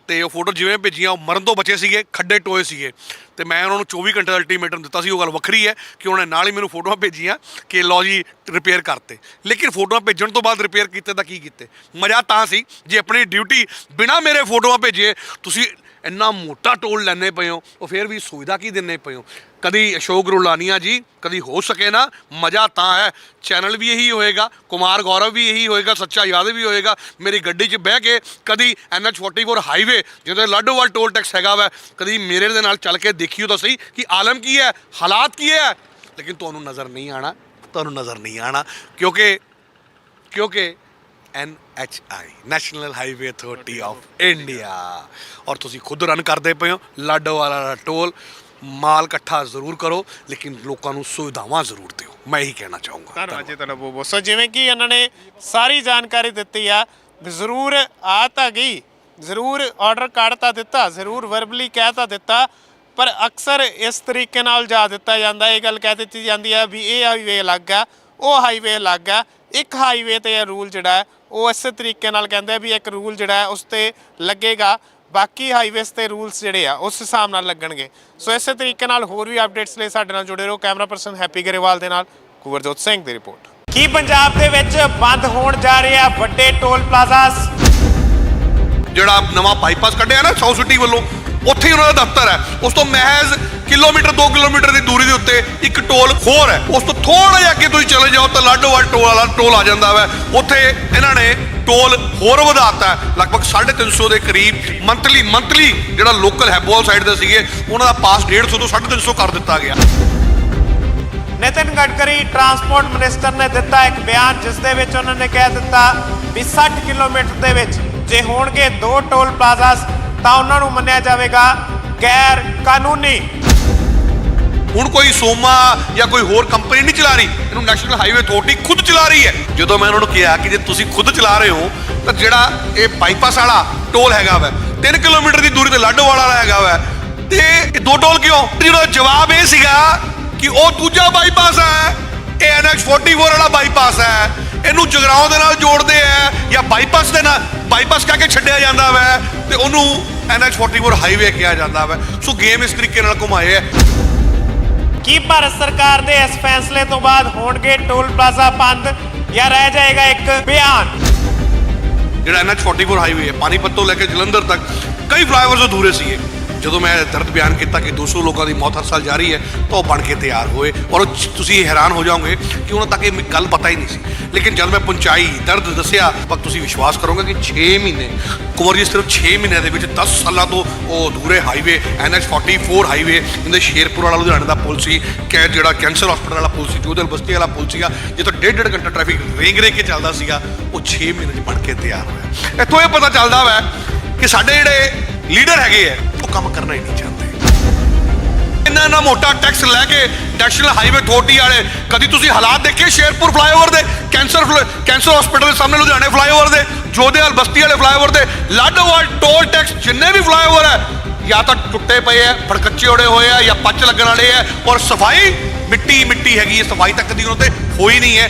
ਤੇ ਉਹ ਫੋਟੋ ਜਿਵੇਂ ਭੇਜੀਆਂ, ਉਹ ਮਰਨ ਤੋਂ ਬਚੇ ਸੀਗੇ, ਖੱਡੇ ਟੋਏ ਸੀਗੇ। ਤੇ ਮੈਂ ਉਹਨਾਂ ਨੂੰ 24 ਘੰਟੇ ਦਾ ਅਲਟੀਮੇਟਮ ਦਿੱਤਾ ਸੀ, ਉਹ ਗੱਲ ਵੱਖਰੀ ਹੈ ਕਿ ਉਹਨਾਂ ਨੇ ਨਾਲ ਹੀ ਮੈਨੂੰ ਫੋਟੋਆਂ ਭੇਜੀਆਂ ਕਿ ਲਓ ਜੀ ਰਿਪੇਅਰ ਕਰਤੇ। ਲੇਕਿਨ ਫੋਟੋਆਂ ਭੇਜਣ ਤੋਂ ਬਾਅਦ ਰਿਪੇਅਰ ਕੀਤੇ ਤਾਂ ਕੀ ਕੀਤੇ? ਮਜ਼ਾ ਤਾਂ ਸੀ, ਜੇ ਆਪਣੀ ਡਿਊਟੀ ਬਿਨਾ ਮੇਰੇ ਫੋਟੋਆਂ ਭੇਜੇ, ਤੁਸੀਂ ਇੰਨਾ ਮੋਟਾ ਟੋਲ ਲੈਣੇ ਪਏ ਹੋ, ਉਹ ਫਿਰ ਵੀ ਸੁਵਿਧਾ ਕੀ ਦਿੰਨੇ ਪਏ ਹੋ? ਕਦੀ ਅਸ਼ੋਕ ਰੁਲਾਨੀਆ ਜੀ, ਕਦੀ ਹੋ ਸਕੇ ਨਾ, ਮਜ਼ਾ ਤਾਂ ਹੈ। ਚੈਨਲ ਵੀ ਇਹੀ ਹੋਏਗਾ, ਕੁਮਾਰ ਗੌਰਵ ਵੀ ਇਹੀ ਹੋਏਗਾ, ਸੱਚਾ ਯਾਦਵ ਵੀ ਹੋਏਗਾ, ਮੇਰੀ ਗੱਡੀ 'ਚ ਬਹਿ ਕੇ ਕਦੀ NH44 ਹਾਈਵੇ ਜਿਹਦੇ ਲਾਡੋਵਾਲ ਟੋਲ ਟੈਕਸ ਹੈਗਾ ਵਾ, ਕਦੀ ਮੇਰੇ ਦੇ ਨਾਲ ਚੱਲ ਕੇ ਦੇਖਿਓ ਤਾਂ ਸਹੀ ਕਿ ਆਲਮ ਕੀ ਹੈ, ਹਾਲਾਤ ਕੀ ਹੈ? ਲੇਕਿਨ ਤੁਹਾਨੂੰ ਨਜ਼ਰ ਨਹੀਂ ਆਣਾ, ਤੁਹਾਨੂੰ ਨਜ਼ਰ ਨਹੀਂ ਆਣਾ, ਕਿਉਂਕਿ ਕਿਉਂਕਿ NHI national highway authority of India ਔਰ ਤੁਸੀਂ ਖੁਦ ਰਨ ਕਰਦੇ ਪਏ ਹੋ ਲਾਡੋ ਵਾਲਾ ਟੋਲ ਮਾਲ ਇਕੱਠਾ ਜ਼ਰੂਰ ਕਰੋ ਲੇਕਿਨ ਲੋਕਾਂ ਨੂੰ ਸੁਵਿਧਾਵਾਂ ਜ਼ਰੂਰ ਦਿਓ। ਮੈਂ ਇਹੀ ਕਹਿਣਾ ਚਾਹੂੰਗਾ।
ਧੰਨਵਾਦ ਜੀ ਤੁਹਾਡਾ ਬਹੁਤ ਬਹੁਤ। ਸੋ ਜਿਵੇਂ ਕਿ ਇਹਨਾਂ ਨੇ ਸਾਰੀ ਜਾਣਕਾਰੀ ਦਿੱਤੀ ਆ ਵੀ ਜ਼ਰੂਰ ਆ ਤਾਂ ਗਈ ਜ਼ਰੂਰ ਆਰਡਰ ਕੱਢ ਤਾਂ ਦਿੱਤਾ ਜ਼ਰੂਰ ਵਰਬਲੀ ਕਹਿ ਤਾਂ ਦਿੱਤਾ ਪਰ ਅਕਸਰ ਇਸ ਤਰੀਕੇ ਨਾਲ ਜਾ ਦਿੱਤਾ ਜਾਂਦਾ ਇਹ ਗੱਲ ਕਹਿ ਦਿੱਤੀ ਜਾਂਦੀ ਹੈ ਵੀ ਇਹ ਹਾਈਵੇ ਅਲੱਗ ਆ ਉਹ ਹਾਈਵੇ ਅਲੱਗ ਆ ਇੱਕ ਹਾਈਵੇ ਤੇ ਇਹ ਰੂਲ ਜਿਹੜਾ ਉਹ ਇਸੇ ਤਰੀਕੇ ਨਾਲ ਕਹਿੰਦੇ ਵੀ ਇੱਕ ਰੂਲ ਜਿਹੜਾ ਉਸ ਤੇ ਲੱਗੇਗਾ। ਬਾਕੀ ਹਾਈਵੇਸ ਤੇ ਰੂਲਸ ਜਿਹੜੇ ਆ, ਉਸ ਹਿਸਾਬ ਨਾਲ ਲੱਗਣਗੇ। ਸੋ ਇਸੇ ਤਰੀਕੇ ਨਾਲ ਹੋਰ ਵੀ ਅਪਡੇਟਸ ਲਈ ਸਾਡੇ ਨਾਲ ਜੁੜੇ ਰਹੋ। ਕੈਮਰਾ ਪਰਸਨ ਹੈਪੀ ਗਰੇਵਾਲ ਦੇ ਨਾਲ ਕੁਵਰਜੋਤ ਸਿੰਘ ਦੀ ਰਿਪੋਰਟ ਕੀ ਪੰਜਾਬ ਦੇ ਵਿੱਚ ਬੰਦ ਹੋਣ ਜਾ ਰਹੇ ਆ ਵੱਡੇ ਟੋਲ ਪਲਾਜ਼ਾਸ
ਜਿਹੜਾ ਨਵਾਂ ਬਾਈਪਾਸ ਕੱਢਿਆ ਨਾ ਸਾਊਥ ਸਿਟੀ ਵੱਲੋਂ, ਉੱਥੇ ਉਹਨਾਂ ਦਾ ਦਫ਼ਤਰ ਹੈ। ਉਸ ਤੋਂ ਮਹਿਜ਼ ਕਿਲੋਮੀਟਰ 2 ਕਿਲੋਮੀਟਰ ਦੀ ਦੂਰੀ ਦੇ ਉੱਤੇ ਇੱਕ ਟੋਲ ਹੋਰ ਹੈ। ਉਸ ਤੋਂ ਥੋੜਾ ਜਿਹਾ ਅੱਗੇ ਤੁਸੀਂ ਚਲੇ ਜਾਓ ਤਾਂ ਲਾਡੋਵਾਲ ਟੋਲ ਵਾਲਾ ਟੋਲ ਆ ਜਾਂਦਾ ਵਾ। ਉੱਥੇ ਇਹਨਾਂ ਨੇ ਟੋਲ ਹੋਰ ਵਧਾਤਾ। ਹੈ। ਲਗਭਗ 350 ਦੇ ਕਰੀਬ ਮੰਥਲੀ ਮੰਥਲੀ ਜਿਹੜਾ ਲੋਕਲ ਹੈਬੋਲ ਸਾਈਡ ਦੇ ਸੀਗੇ, ਉਹਨਾਂ ਦਾ ਪਾਸ 150 ਤੋਂ 350 ਕਰ ਦਿੱਤਾ ਗਿਆ।
ਨਿਤਿਨ ਗਡਕਰੀ ਟਰਾਂਸਪੋਰਟ ਮਿਨਿਸਟਰ ਨੇ ਦਿੱਤਾ ਇੱਕ ਬਿਆਨ, ਜਿਸ ਦੇ ਵਿੱਚ ਉਹਨਾਂ ਨੇ ਕਹਿ ਦਿੱਤਾ ਵੀ 60 ਕਿਲੋਮੀਟਰ ਦੇ ਵਿੱਚ ਜੇ ਹੋਣਗੇ ਦੋ ਟੋਲ ਪਲਾਜ਼ਾਸ ਤਾਂ ਉਹਨਾਂ ਨੂੰ ਮੰਨਿਆ ਜਾਵੇਗਾ ਗੈਰ ਕਾਨੂੰਨੀ
ਹੁਣ ਕੋਈ ਸੋਮਾ ਜਾਂ ਕੋਈ ਹੋਰ ਕੰਪਨੀ ਨਹੀਂ ਚਲਾ ਰਹੀ, ਇਹਨੂੰ ਨੈਸ਼ਨਲ ਹਾਈਵੇ ਅਥਾਰਟੀ ਖੁਦ ਚਲਾ ਰਹੀ ਹੈ। ਜਦੋਂ ਮੈਂ ਉਹਨਾਂ ਨੂੰ ਕਿਹਾ ਕਿ ਜੇ ਤੁਸੀਂ ਖੁਦ ਚਲਾ ਰਹੇ ਹੋ, ਤਾਂ ਜਿਹੜਾ ਇਹ ਬਾਈਪਾਸ ਵਾਲਾ ਟੋਲ ਹੈਗਾ ਵਾ 3 ਕਿਲੋਮੀਟਰ ਦੀ ਦੂਰੀ ਤੇ ਲਾਡੋ ਵਾਲਾ ਹੈਗਾ ਵਾ, ਤੇ ਇਹ ਦੋ ਟੋਲ ਕਿਉਂ? ਜਿਹੜਾ ਜਵਾਬ ਇਹ ਸੀਗਾ ਕਿ ਉਹ ਦੂਜਾ ਬਾਈਪਾਸ ਹੈ, ਇਹ ਐਨਐਚ 44 ਵਾਲਾ ਬਾਈਪਾਸ ਹੈ, ਇਹਨੂੰ ਜਗਰਾਉਂ ਦੇ ਨਾਲ ਜੋੜਦੇ ਆ, ਜਾਂ ਬਾਈਪਾਸ ਦੇ ਨਾਲ ਬਾਈਪਾਸ ਕਰਕੇ ਛੱਡਿਆ ਜਾਂਦਾ ਵਾ, ਤੇ ਉਹਨੂੰ ਐਨਐਚ 44 ਹਾਈਵੇ ਕਿਹਾ ਜਾਂਦਾ ਵਾ। ਸੋ ਗੇਮ ਇਸ ਤਰੀਕੇ ਨਾਲ ਘੁਮਾਏ ਹੈ
ਕੀ ਭਾਰਤ ਸਰਕਾਰ ਦੇ ਇਸ ਫੈਸਲੇ ਤੋਂ ਬਾਅਦ ਹੋਣਗੇ ਟੋਲ ਪਲਾਜ਼ਾ ਬੰਦ ਜਾਂ ਰਹਿ ਜਾਏਗਾ ਇੱਕ ਬਿਆਨ?
ਜਿਹੜਾ ਐਨਐਚ 44 ਹਾਈਵੇ ਹੈ, ਪਾਣੀਪਤ ਤੋਂ ਲੈ ਕੇ ਜਲੰਧਰ ਤੱਕ ਕਈ ਫਲਾਈਓਵਰਸ ਅਧੂਰੇ ਸੀਗੇ। ਜਦੋਂ ਮੈਂ ਦਰਦ ਬਿਆਨ ਕੀਤਾ ਕਿ 200 ਲੋਕਾਂ ਦੀ ਮੌਤ ਹਰ ਸਾਲ ਜਾਰੀ ਹੈ, ਤਾਂ ਉਹ ਬਣ ਕੇ ਤਿਆਰ ਹੋਏ। ਔਰ ਤੁਸੀਂ ਹੈਰਾਨ ਹੋ ਜਾਓਗੇ ਕਿ ਉਹਨਾਂ ਤੱਕ ਇਹ ਗੱਲ ਪਤਾ ਹੀ ਨਹੀਂ ਸੀ। ਲੇਕਿਨ ਜਦ ਮੈਂ ਪਹੁੰਚਾਈ, ਦਰਦ ਦੱਸਿਆ, ਪਰ ਤੁਸੀਂ ਵਿਸ਼ਵਾਸ ਕਰੋਗੇ ਕਿ 6 ਮਹੀਨੇ ਕੁੰਵਰ ਜੀ ਸਿਰਫ 6 ਮਹੀਨਿਆਂ ਦੇ ਵਿੱਚ 10 ਸਾਲਾਂ ਤੋਂ ਉਹ ਅਧੂਰੇ ਹਾਈਵੇ ਐਨਐਚ 44 ਹਾਈਵੇ ਇਹਦੇ ਸ਼ੇਰਪੁਰ ਵਾਲਾ, ਲੁਧਿਆਣੇ ਦਾ ਪੁਲ ਸੀ ਕੈ ਜਿਹੜਾ ਕੈਂਸਰ ਹਸਪੀਟਲ ਵਾਲਾ ਪੁਲ ਸੀ, ਜੋਧਲ ਬਸਤੀ ਵਾਲਾ ਪੁਲ ਸੀਗਾ, ਜਿੱਥੋਂ ਡੇਢ ਡੇਢ ਘੰਟਾ ਟ੍ਰੈਫਿਕ ਰੇਂਗ ਰੇਂਗ ਕੇ ਚੱਲਦਾ ਸੀਗਾ, ਉਹ 6 ਮਹੀਨੇ 'ਚ ਬਣ ਕੇ ਤਿਆਰ ਹੋਇਆ। ਇੱਥੋਂ ਇਹ ਪਤਾ ਚੱਲਦਾ ਵਾ ਕਿ ਸਾਡੇ ਜਿਹੜੇ ਲੀਡਰ ਹੈਗੇ ਆ, ਉਹ ਕੰਮ ਕਰਨਾ ਹੀ ਨਹੀਂ ਚਾਹੁੰਦੇ। ਇੰਨਾ ਨਾ ਮੋਟਾ ਟੈਕਸ ਲੈ ਕੇ ਨੈਸ਼ਨਲ ਹਾਈਵੇ ਅਥਾਰਟੀ ਵਾਲੇ, ਕਦੀ ਤੁਸੀਂ ਹਾਲਾਤ ਦੇਖੇ ਸ਼ੇਰਪੁਰ ਫਲਾਈਓਵਰ ਦੇ, ਕੈਂਸਰ ਫਲਾ- ਕੈਂਸਰ ਹਸਪੀਟਲ ਦੇ ਸਾਹਮਣੇ ਲੁਧਿਆਣੇ ਫਲਾਈਓਵਰ ਦੇ ਜੋਧੇਵਾਲ ਬਸਤੀ ਵਾਲੇ ਫਲਾਈਓਵਰ ਦੇ ਲਾਡੋਵਾਲ ਟੋਲ ਟੈਕਸ ਜਿੰਨੇ ਵੀ ਫਲਾਈਓਵਰ ਹੈ ਜਾਂ ਤਾਂ ਟੁੱਟੇ ਪਏ ਆ, ਫੜਕੱਚੇ ਉੜੇ ਹੋਏ ਆ, ਜਾਂ ਪੱਚ ਲੱਗਣ ਵਾਲੇ ਆ, ਔਰ ਸਫ਼ਾਈ ਮਿੱਟੀ ਮਿੱਟੀ ਹੈਗੀ ਹੈ ਸਫ਼ਾਈ ਤੱਕ ਦੀ ਉਹਨਾਂ ਤੇ ਹੋਈ ਨਹੀਂ ਹੈ।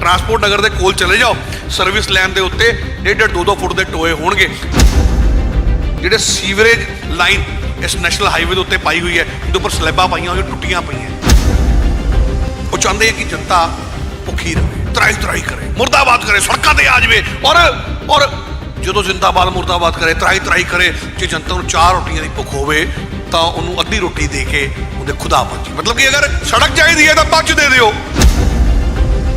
ਟਰਾਂਸਪੋਰਟ ਨਗਰ ਦੇ ਕੋਲ ਚਲੇ ਜਾਓ ਸਰਵਿਸ ਲੈਣ ਦੇ ਉੱਤੇ ਡੇਢ ਡੇਢ ਦੋ ਦੋ ਫੁੱਟ ਦੇ ਟੋਏ ਹੋਣਗੇ। ਜਿਹੜੇ ਸੀਵਰੇਜ ਲਾਈਨ ਇਸ ਨੈਸ਼ਨਲ ਹਾਈਵੇ ਦੇ ਉੱਤੇ ਪਾਈ ਹੋਈ ਹੈ ਇਹਦੇ ਉੱਪਰ ਸਲੈਬਾਂ ਪਾਈਆਂ ਹੋਈਆਂ ਟੁੱਟੀਆਂ ਪਈਆਂ। ਉਹ ਚਾਹੁੰਦੇ ਆ ਕਿ ਜਨਤਾ ਭੁੱਖੀ ਰਹੇ, ਤਰਾਈ ਤਰਾਈ ਕਰੇ, ਮੁਰਦਾਬਾਦ ਕਰੇ, ਸੜਕਾਂ ਤੇ ਆ ਜਾਵੇ ਔਰ ਔਰ ਜਦੋਂ ਜਿੰਦਾਬਾਦ ਮੁਰਦਾਬਾਦ ਕਰੇ, ਤਰਾਈ ਤਰਾਈ ਕਰੇ, ਜੇ ਜਨਤਾ ਨੂੰ ਚਾਰ ਰੋਟੀਆਂ ਦੀ ਭੁੱਖ ਹੋਵੇ, ਤਾਂ ਉਹਨੂੰ ਅੱਧੀ ਰੋਟੀ ਦੇ ਕੇ ਉਹਦੇ ਖੁਦਾ ਪਹੁੰਚੇ ਮਤਲਬ ਕਿ ਅਗਰ ਸੜਕ ਚਾਹੀਦੀ ਹੈ, ਤਾਂ ਪੱਚ ਦੇ ਦਿਓ।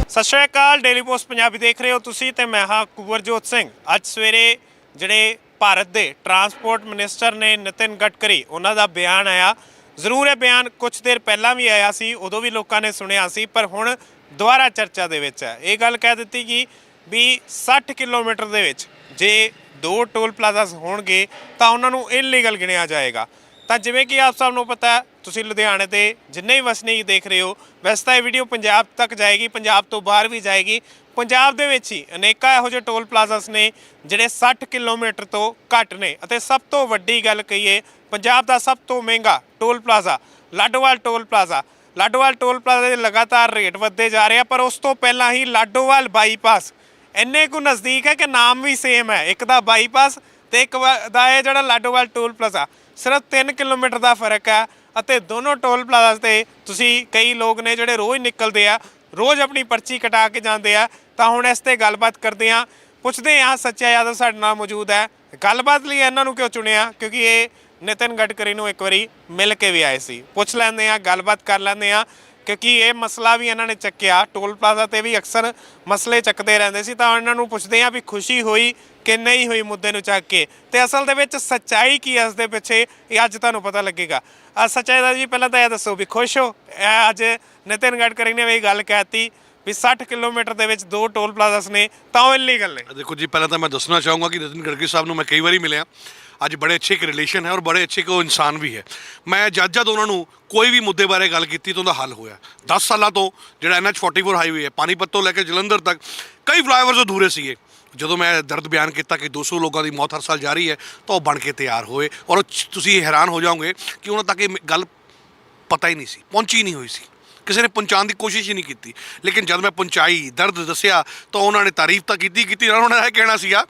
ਸਤਿ ਸ਼੍ਰੀ ਅਕਾਲ ਡੇਲੀ ਪੋਸਟ ਪੰਜਾਬੀ ਦੇਖ ਰਹੇ ਹੋ ਤੁਸੀਂ ਤੇ ਮੈਂ ਹਾਂ ਕੁਵਰਜੋਤ ਸਿੰਘ। ਅੱਜ ਸਵੇਰੇ ਜਿਹੜੇ ਭਾਰਤ ਦੇ ਟਰਾਂਸਪੋਰਟ ਮਿਨਿਸਟਰ ਨੇ ਨਿਤਿਨ ਗਡਕਰੀ ਉਹਨਾਂ ਦਾ ਬਿਆਨ ਆਇਆ। ਜ਼ਰੂਰ ਇਹ ਬਿਆਨ ਕੁਝ ਦੇਰ ਪਹਿਲਾਂ ਵੀ ਆਇਆ ਸੀ, ਉਦੋਂ ਵੀ ਲੋਕਾਂ ਨੇ ਸੁਣਿਆ ਸੀ, ਪਰ ਹੁਣ ਦੁਬਾਰਾ ਚਰਚਾ ਦੇ ਵਿੱਚ ਹੈ। ਇਹ ਗੱਲ ਕਹਿ ਦਿੱਤੀ ਕਿ ਵੀ 60 ਕਿਲੋਮੀਟਰ ਦੇ ਵਿੱਚ ਜੇ ਦੋ ਟੋਲ ਪਲਾਜ਼ਾਸ ਹੋਣਗੇ ਤਾਂ ਉਹਨਾਂ ਨੂੰ ਇਨਲੀਗਲ ਗਿਣਿਆ ਜਾਏਗਾ। ਤਾਂ ਜਿਵੇਂ ਕਿ ਆਪ ਸਭ ਨੂੰ ਪਤਾ ਹੈ ਤੁਸੀਂ ਲੁਧਿਆਣੇ ਦੇ ਜਿੰਨੇ ਵੀ ਵਸਨੀਕ ਦੇਖ ਰਹੇ ਹੋ, ਵੈਸੇ ਤਾਂ ਇਹ ਵੀਡੀਓ ਪੰਜਾਬ ਤੱਕ ਜਾਏਗੀ, ਪੰਜਾਬ ਤੋਂ ਬਾਹਰ ਵੀ ਜਾਏਗੀ। ਪੰਜਾਬ ਦੇ ਵਿੱਚ ਹੀ ਅਨੇਕਾਂ ਇਹੋ ਜਿਹੇ ਟੋਲ ਪਲਾਜ਼ਾਸ ਨੇ ਜਿਹੜੇ 60 ਕਿਲੋਮੀਟਰ ਤੋਂ ਘੱਟ ਨੇ। ਅਤੇ ਸਭ ਤੋਂ ਵੱਡੀ ਗੱਲ ਕਹੀਏ, ਪੰਜਾਬ ਦਾ ਸਭ ਤੋਂ ਮਹਿੰਗਾ toll plaza, Ladowal toll plaza. Ladowal toll plaza ਦੇ ਲਗਾਤਾਰ ਰੇਟ ਵੱਧਦੇ ਜਾ ਰਹੇ ਆ, ਪਰ ਉਸ ਤੋਂ ਪਹਿਲਾਂ ਹੀ ਲਾਡੋਵਾਲ ਬਾਈਪਾਸ ਇੰਨੇ ਕੁ ਨਜ਼ਦੀਕ ਹੈ ਕਿ ਨਾਮ ਵੀ ਸੇਮ ਹੈ। ਇੱਕ ਦਾ ਬਾਈਪਾਸ ਤੇ ਇੱਕ ਵਾ- ਦਾ ਇਹ ਜਿਹੜਾ ਲਾਡੋਵਾਲ ਟੋਲ ਪਲਾਜ਼ਾ, ਸਿਰਫ 3 ਕਿਲੋਮੀਟਰ ਦਾ ਫ਼ਰਕ ਹੈ। ਅਤੇ ਦੋਨੋਂ ਟੋਲ ਪਲਾਜ਼ਾ ਤੇ ਤੁਸੀਂ ਕਈ ਲੋਕ ਨੇ ਜਿਹੜੇ ਰੋਜ਼ ਨਿਕਲਦੇ ਆ, ਰੋਜ਼ ਆਪਣੀ ਪਰਚੀ ਕਟਾ ਕੇ ਜਾਂਦੇ ਆ। ਤਾਂ ਹੁਣ ਇਸ ਤੇ ਗੱਲਬਾਤ ਕਰਦੇ ਆ ਪੁੱਛਦੇ ਆ ਸੱਚਾ ਯਾਦਵ ਸਾਡੇ ਨਾਲ ਮੌਜੂਦ ਹੈ। ਗੱਲਬਾਤ ਲਈ ਇਹਨਾਂ ਨੂੰ ਕਿਉਂ ਚੁਣਿਆ? ਕਿਉਂਕਿ ਇਹ ਨਿਤਿਨ ਗਡਕਰੀ ਨੂੰ ਇੱਕ ਵਾਰੀ ਮਿਲ ਕੇ ਵੀ ਆਏ ਸੀ। ਪੁੱਛ ਲੈਂਦੇ ਆ ਗੱਲਬਾਤ ਕਰ ਲੈਂਦੇ ਆ ਕਿਉਂਕਿ ਇਹ ਮਸਲਾ ਵੀ ਇਹਨਾਂ ਨੇ ਚੱਕਿਆ। ਟੋਲ ਪਲਾਜ਼ਾ ਤੇ ਵੀ ਅਕਸਰ ਮਸਲੇ ਚੱਕਦੇ ਰਹਿੰਦੇ ਸੀ ਤਾਂ ਇਹਨਾਂ ਨੂੰ ਪੁੱਛਦੇ ਆ ਵੀ ਖੁਸ਼ੀ ਹੋਈ ਕਿ ਨਹੀਂ ਹੋਈ ਮੁੱਦੇ ਨੂੰ ਚੱਕ ਕੇ। ਤੇ ਅਸਲ ਦੇ ਵਿੱਚ ਸੱਚਾਈ ਕੀ ਹੈ ਇਸ ਦੇ ਪਿੱਛੇ, ਇਹ ਅੱਜ ਤੁਹਾਨੂੰ ਪਤਾ ਲੱਗੇਗਾ। ਆ ਸੱਚਾਈ ਦਾ ਜੀ ਪਹਿਲਾਂ ਤਾਂ ਇਹ ਦੱਸੋ ਵੀ ਖੁਸ਼ ਹੋ। ਇਹ ਅੱਜ ਨਿਤਿਨ ਗਡਕਰੀ ਨੇ ਵੀ ਇਹ ਗੱਲ ਕਹਿਤੀ ਵੀ 60 ਕਿਲੋਮੀਟਰ ਦੇ ਵਿੱਚ ਦੋ ਟੋਲ ਪਲਾਜ਼ਾਸ ਨੇ, ਤਾਂ ਉਹ ਇਲੀਗਲ ਨੇ
ਦੇਖੋ ਜੀ, ਪਹਿਲਾਂ ਤਾਂ ਮੈਂ ਦੱਸਣਾ ਚਾਹੂੰਗਾ ਕਿ ਨਿਤਿਨ ਗਡਕਰੀ ਸਾਹਿਬ ਨੂੰ ਮੈਂ ਕਈ ਵਾਰੀ ਮਿਲਿਆ। ਅੱਜ ਬੜੇ ਅੱਛੇ ਇੱਕ ਰਿਲੇਸ਼ਨ ਹੈ ਔਰ ਬੜੇ ਅੱਛੇ ਇੱਕ ਉਹ ਇਨਸਾਨ ਵੀ ਹੈ। ਮੈਂ ਜਦ ਜਦ ਉਹਨਾਂ ਨੂੰ ਕੋਈ ਵੀ ਮੁੱਦੇ ਬਾਰੇ ਗੱਲ ਕੀਤੀ ਤਾਂ ਉਹਦਾ ਹੱਲ ਹੋਇਆ। 10 ਸਾਲਾਂ ਤੋਂ ਜਿਹੜਾ ਐਨਐਚ 44 ਹਾਈਵੇ ਹੈ, ਪਾਣੀਪਤ ਤੋਂ ਲੈ ਕੇ ਜਲੰਧਰ ਤੱਕ ਕਈ ਫਲਾਈਓਵਰਸ ਅਧੂਰੇ ਸੀਗੇ। ਜਦੋਂ ਮੈਂ ਦਰਦ ਬਿਆਨ ਕੀਤਾ ਕਿ 200 ਲੋਕਾਂ ਦੀ ਮੌਤ ਹਰ ਸਾਲ ਜਾਰੀ ਹੈ, ਤਾਂ ਉਹ ਬਣ ਕੇ ਤਿਆਰ ਹੋਏ ਔਰ ਉਹ 'ਚ ਤੁਸੀਂ ਹੈਰਾਨ ਹੋ ਜਾਓਗੇ ਕਿ ਉਹਨਾਂ ਤੱਕ ਇਹ ਗੱਲ ਪਤਾ ਹੀ ਨਹੀਂ ਸੀ, ਪਹੁੰਚੀ ਨਹੀਂ ਹੋਈ ਸੀ। ਕਿਸੇ ਨੇ ਪਹੁੰਚਾਉਣ ਦੀ ਕੋਸ਼ਿਸ਼ ਹੀ ਨਹੀਂ ਕੀਤੀ। ਲੇਕਿਨ ਜਦ ਮੈਂ ਪਹੁੰਚਾਈ, ਦਰਦ ਦੱਸਿਆ ਤਾਂ ਉਹਨਾਂ ਨੇ ਤਾਰੀਫ ਤਾਂ ਕੀਤੀ ਕੀਤੀ, ਉਹਨਾਂ ਨੇ ਇਹ ਕਹਿਣਾ ਸੀਗਾ